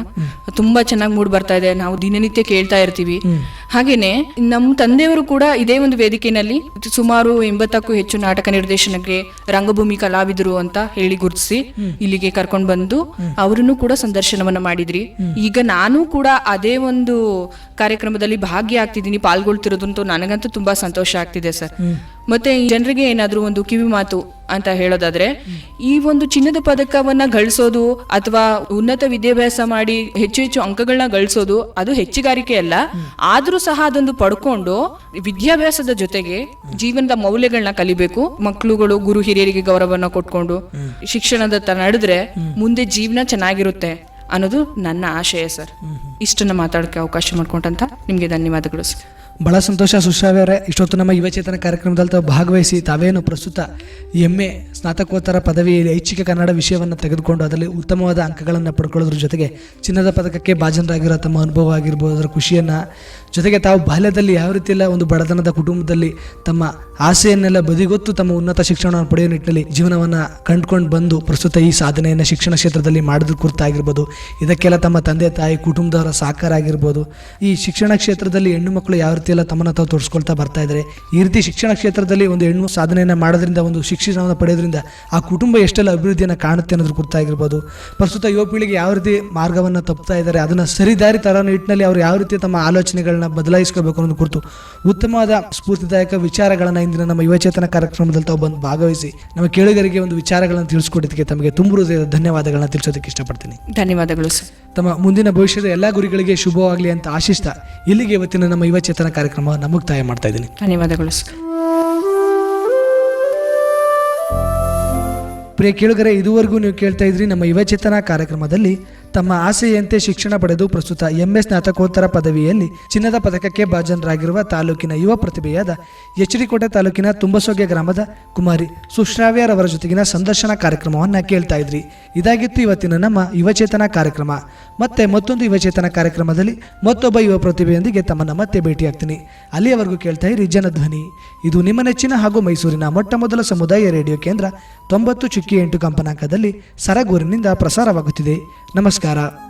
ತುಂಬಾ ಚೆನ್ನಾಗಿ ಮೂಡ್ ಬರ್ತಾ ಇದೆ. ನಾವು ದಿನನಿತ್ಯ ಕೇಳ್ತಾ ಇರ್ತೀವಿ. ಹಾಗೇನೆ ನಮ್ಮ ತಂದೆಯವರು ಕೂಡ ಇದೇ ಒಂದು ವೇದಿಕೆಯಲ್ಲಿ ಸುಮಾರು ಎಂಬತ್ತಕ್ಕೂ ಹೆಚ್ಚು ನಾಟಕ ನಿರ್ದೇಶನಕ್ಕೆ ರಂಗಭೂಮಿ ಕಲಾವಿದರು ಅಂತ ಹೇಳಿ ಗುರುತಿಸಿ ಇಲ್ಲಿಗೆ ಕರ್ಕೊಂಡು ಬಂದು ಅವರನ್ನು ಕೂಡ ಸಂದರ್ಶನವನ್ನ ಮಾಡಿದ್ರಿ. ಈಗ ನಾನು ಕೂಡ ಅದೇ ಒಂದು ಕಾರ್ಯಕ್ರಮದಲ್ಲಿ ಭಾಗಿಯಾಗ್ತಿದ್ದೀನಿ, ಪಾಲ್ಗೊಳ್ತಿರೋದಂತೂ ನನಗಂತೂ ತುಂಬಾ ಸಂತೋಷ ಆಗ್ತಿದೆ ಸರ್. ಮತ್ತೆ ಜನರಿಗೆ ಏನಾದರೂ ಒಂದು ಕಿವಿ ಮಾತು ಅಂತ ಹೇಳೋದಾದ್ರೆ, ಈ ಒಂದು ಚಿನ್ನದ ಪದಕವನ್ನ ಗಳಿಸೋದು ಅಥವಾ ಉನ್ನತ ವಿದ್ಯಾಭ್ಯಾಸ ಮಾಡಿ ಹೆಚ್ಚು ಹೆಚ್ಚು ಅಂಕಗಳನ್ನ ಗಳಿಸೋದು ಅದು ಹೆಚ್ಚುಗಾರಿಕೆ ಅಲ್ಲ. ಆದ್ರೂ ಸಹ ಅದೊಂದು ಪಡ್ಕೊಂಡು ವಿದ್ಯಾಭ್ಯಾಸದ ಜೊತೆಗೆ ಜೀವನದ ಮೌಲ್ಯಗಳನ್ನ ಕಲಿಬೇಕು. ಮಕ್ಕಳುಗಳು, ಗುರು ಹಿರಿಯರಿಗೆ ಗೌರವನ ಕೊಟ್ಕೊಂಡು ಶಿಕ್ಷಣದತ್ತ ನಡೆದ್ರೆ ಮುಂದೆ ಜೀವನ ಚೆನ್ನಾಗಿರುತ್ತೆ ಅನ್ನೋದು ನನ್ನ ಆಶಯ ಸರ್. ಇಷ್ಟನ್ನ ಮಾತಾಡೋಕೆ ಅವಕಾಶ ಮಾಡ್ಕೊಂಡಂತ ನಿಮ್ಗೆ ಧನ್ಯವಾದಗಳು ಸರ್. ಬಹಳ ಸಂತೋಷ ಸುಶ್ರಾವ್ಯ ಇಷ್ಟೊತ್ತು ನಮ್ಮ ಯುವಚೇತನ ಕಾರ್ಯಕ್ರಮದಲ್ಲಿ ತಾವು ಭಾಗವಹಿಸಿ ತಾವೇನು ಪ್ರಸ್ತುತ ಎಂ ಸ್ನಾತಕೋತ್ತರ ಪದವಿಯಲ್ಲಿ ಐಚ್ಛಿಕ ಕನ್ನಡ ವಿಷಯವನ್ನು ತೆಗೆದುಕೊಂಡು ಅದರಲ್ಲಿ ಉತ್ತಮವಾದ ಅಂಕಗಳನ್ನು ಪಡ್ಕೊಳ್ಳೋದ್ರ ಜೊತೆಗೆ ಚಿನ್ನದ ಪದಕಕ್ಕೆ ಭಾಜನರಾಗಿರೋ ತಮ್ಮ ಅನುಭವ ಆಗಿರ್ಬೋದು, ಅದರ ಖುಷಿಯನ್ನು ಜೊತೆಗೆ ತಾವು ಬಾಲ್ಯದಲ್ಲಿ ಯಾವ ರೀತಿಯಲ್ಲ ಒಂದು ಬಡತನದ ಕುಟುಂಬದಲ್ಲಿ ತಮ್ಮ ಆಸೆಯನ್ನೆಲ್ಲ ಬದಿಗೊತ್ತು ತಮ್ಮ ಉನ್ನತ ಶಿಕ್ಷಣವನ್ನು ಪಡೆಯುವ ನಿಟ್ಟಿನಲ್ಲಿ ಜೀವನವನ್ನು ಕಂಡುಕೊಂಡು ಬಂದು ಪ್ರಸ್ತುತ ಈ ಸಾಧನೆಯನ್ನು ಶಿಕ್ಷಣ ಕ್ಷೇತ್ರದಲ್ಲಿ ಮಾಡಿದ ಕುರಿತಾಗಿರ್ಬೋದು ಇದಕ್ಕೆಲ್ಲ ತಮ್ಮ ತಂದೆ, ತಾಯಿ, ಕುಟುಂಬದವರ ಸಹಕಾರ ಆಗಿರ್ಬೋದು ಈ ಶಿಕ್ಷಣ ಕ್ಷೇತ್ರದಲ್ಲಿ ಹೆಣ್ಣು ಮಕ್ಕಳು ಯಾವ ರೀತಿಯೆಲ್ಲ ತಮ್ಮನ್ನು ತಾವು ತೋರಿಸ್ಕೊಳ್ತಾ ಬರ್ತಾ ಇದ್ದಾರೆ, ಈ ರೀತಿ ಶಿಕ್ಷಣ ಕ್ಷೇತ್ರದಲ್ಲಿ ಒಂದು ಹೆಣ್ಣು ಸಾಧನೆಯನ್ನು ಮಾಡೋದ್ರಿಂದ, ಒಂದು ಶಿಕ್ಷಣವನ್ನು ಪಡೆಯೋದ್ರಿಂದ ಆ ಕುಟುಂಬ ಎಷ್ಟೆಲ್ಲ ಅಭಿವೃದ್ಧಿಯನ್ನು ಕಾಣುತ್ತೆ ಅನ್ನೋದ್ರ ಕುರಿತಾಗಿರ್ಬೋದು ಪ್ರಸ್ತುತ ಯುವ ಪೀಳಿಗೆ ಯಾವ ರೀತಿ ಮಾರ್ಗವನ್ನು ತಪ್ಪುತ್ತಾ ಇದ್ದಾರೆ, ಅದನ್ನು ಸರಿದಾರಿ ತರೋ ನಿಟ್ಟಿನಲ್ಲಿ ಅವರು ಯಾವ ರೀತಿ ತಮ್ಮ ಆಲೋಚನೆಗಳನ್ನ ಬದಲಾಯಿಸ್ಕೋಬೇಕು ಅನ್ನೋದು ಕುರಿತು ಉತ್ತಮವಾದ ಸ್ಫೂರ್ತಿದಾಯಕ ವಿಚಾರಗಳನ್ನು ಇಂದಿನ ನಮ್ಮ ಯುವಚೇತನ ಕಾರ್ಯಕ್ರಮದಲ್ಲಿ ತಾವು ಬಂದು ಭಾಗವಹಿಸಿ ನಮ್ಮ ಕೇಳುಗರಿಗೆ ಒಂದು ವಿಚಾರಗಳನ್ನು ತಿಳಿಸ್ಕೊಡೋದಕ್ಕೆ ತಮಗೆ ತುಂಬ ಹೃದಯದ ಧನ್ಯವಾದಗಳನ್ನ ತಿಳಿಸೋದಕ್ಕೆ ಇಷ್ಟಪಡ್ತೀನಿ. ಧನ್ಯವಾದಗಳು ಸರ್. ತಮ್ಮ ಮುಂದಿನ ಭವಿಷ್ಯದ ಎಲ್ಲ ಗುರಿಗಳಿಗೆ ಶುಭವಾಗಲಿ ಅಂತ ಆಶಿಸ್ತಾ ಇಲ್ಲಿಗೆ ಇವತ್ತಿನ ನಮ್ಮ ಯುವಚೇತನ ಕಾರ್ಯಕ್ರಮವನ್ನು ಮುಕ್ತಾಯ ಮಾಡ್ತಾ ಇದ್ದೀನಿ. ಧನ್ಯವಾದಗಳು ಸರ್. ಪ್ರಿಯ ಕೇಳುಗರೆ ಇದುವರೆಗೂ ನೀವು ಕೇಳ್ತಾ ಇದ್ರಿ ನಮ್ಮ ಯುವಚೇತನ ಕಾರ್ಯಕ್ರಮದಲ್ಲಿ ತಮ್ಮ ಆಸೆಯಂತೆ ಶಿಕ್ಷಣ ಪಡೆದು ಪ್ರಸ್ತುತ ಎಂಎಸ್ ಸ್ನಾತಕೋತ್ತರ ಪದವಿಯಲ್ಲಿ ಚಿನ್ನದ ಪದಕಕ್ಕೆ ಭಾಜನರಾಗಿರುವ ತಾಲೂಕಿನ ಯುವ ಪ್ರತಿಭೆಯಾದ ಎಚ್ ಡಿ ಕೋಟೆ ತಾಲೂಕಿನ ತುಂಬಸೋಗೆ ಗ್ರಾಮದ ಕುಮಾರಿ ಸುಶ್ರಾವ್ಯರವರ ಜೊತೆಗಿನ ಸಂದರ್ಶನ ಕಾರ್ಯಕ್ರಮವನ್ನು ಕೇಳ್ತಾ ಇದ್ರಿ. ಇದಾಗಿತ್ತು ಇವತ್ತಿನ ನಮ್ಮ ಯುವಚೇತನ ಕಾರ್ಯಕ್ರಮ. ಮತ್ತೆ ಮತ್ತೊಂದು ಯುವಚೇತನ ಕಾರ್ಯಕ್ರಮದಲ್ಲಿ ಮತ್ತೊಬ್ಬ ಯುವ ಪ್ರತಿಭೆಯೊಂದಿಗೆ ತಮ್ಮನ್ನು ಮತ್ತೆ ಭೇಟಿಯಾಗ್ತೀನಿ. ಅಲ್ಲಿಯವರೆಗೂ ಕೇಳ್ತಾ ಇರಿ ಜನಧ್ವನಿ. ಇದು ನಿಮ್ಮ ನೆಚ್ಚಿನ ಹಾಗೂ ಮೈಸೂರಿನ ಮೊಟ್ಟ ಮೊದಲ ಸಮುದಾಯ ರೇಡಿಯೋ ಕೇಂದ್ರ ತೊಂಬತ್ತು ಚುಕ್ಕಿ ಎಂಟು ಕಂಪನಾಂಕದಲ್ಲಿ ಸರಗೂರಿನಿಂದ ಪ್ರಸಾರವಾಗುತ್ತಿದೆ. ನಮಸ್ಕಾರ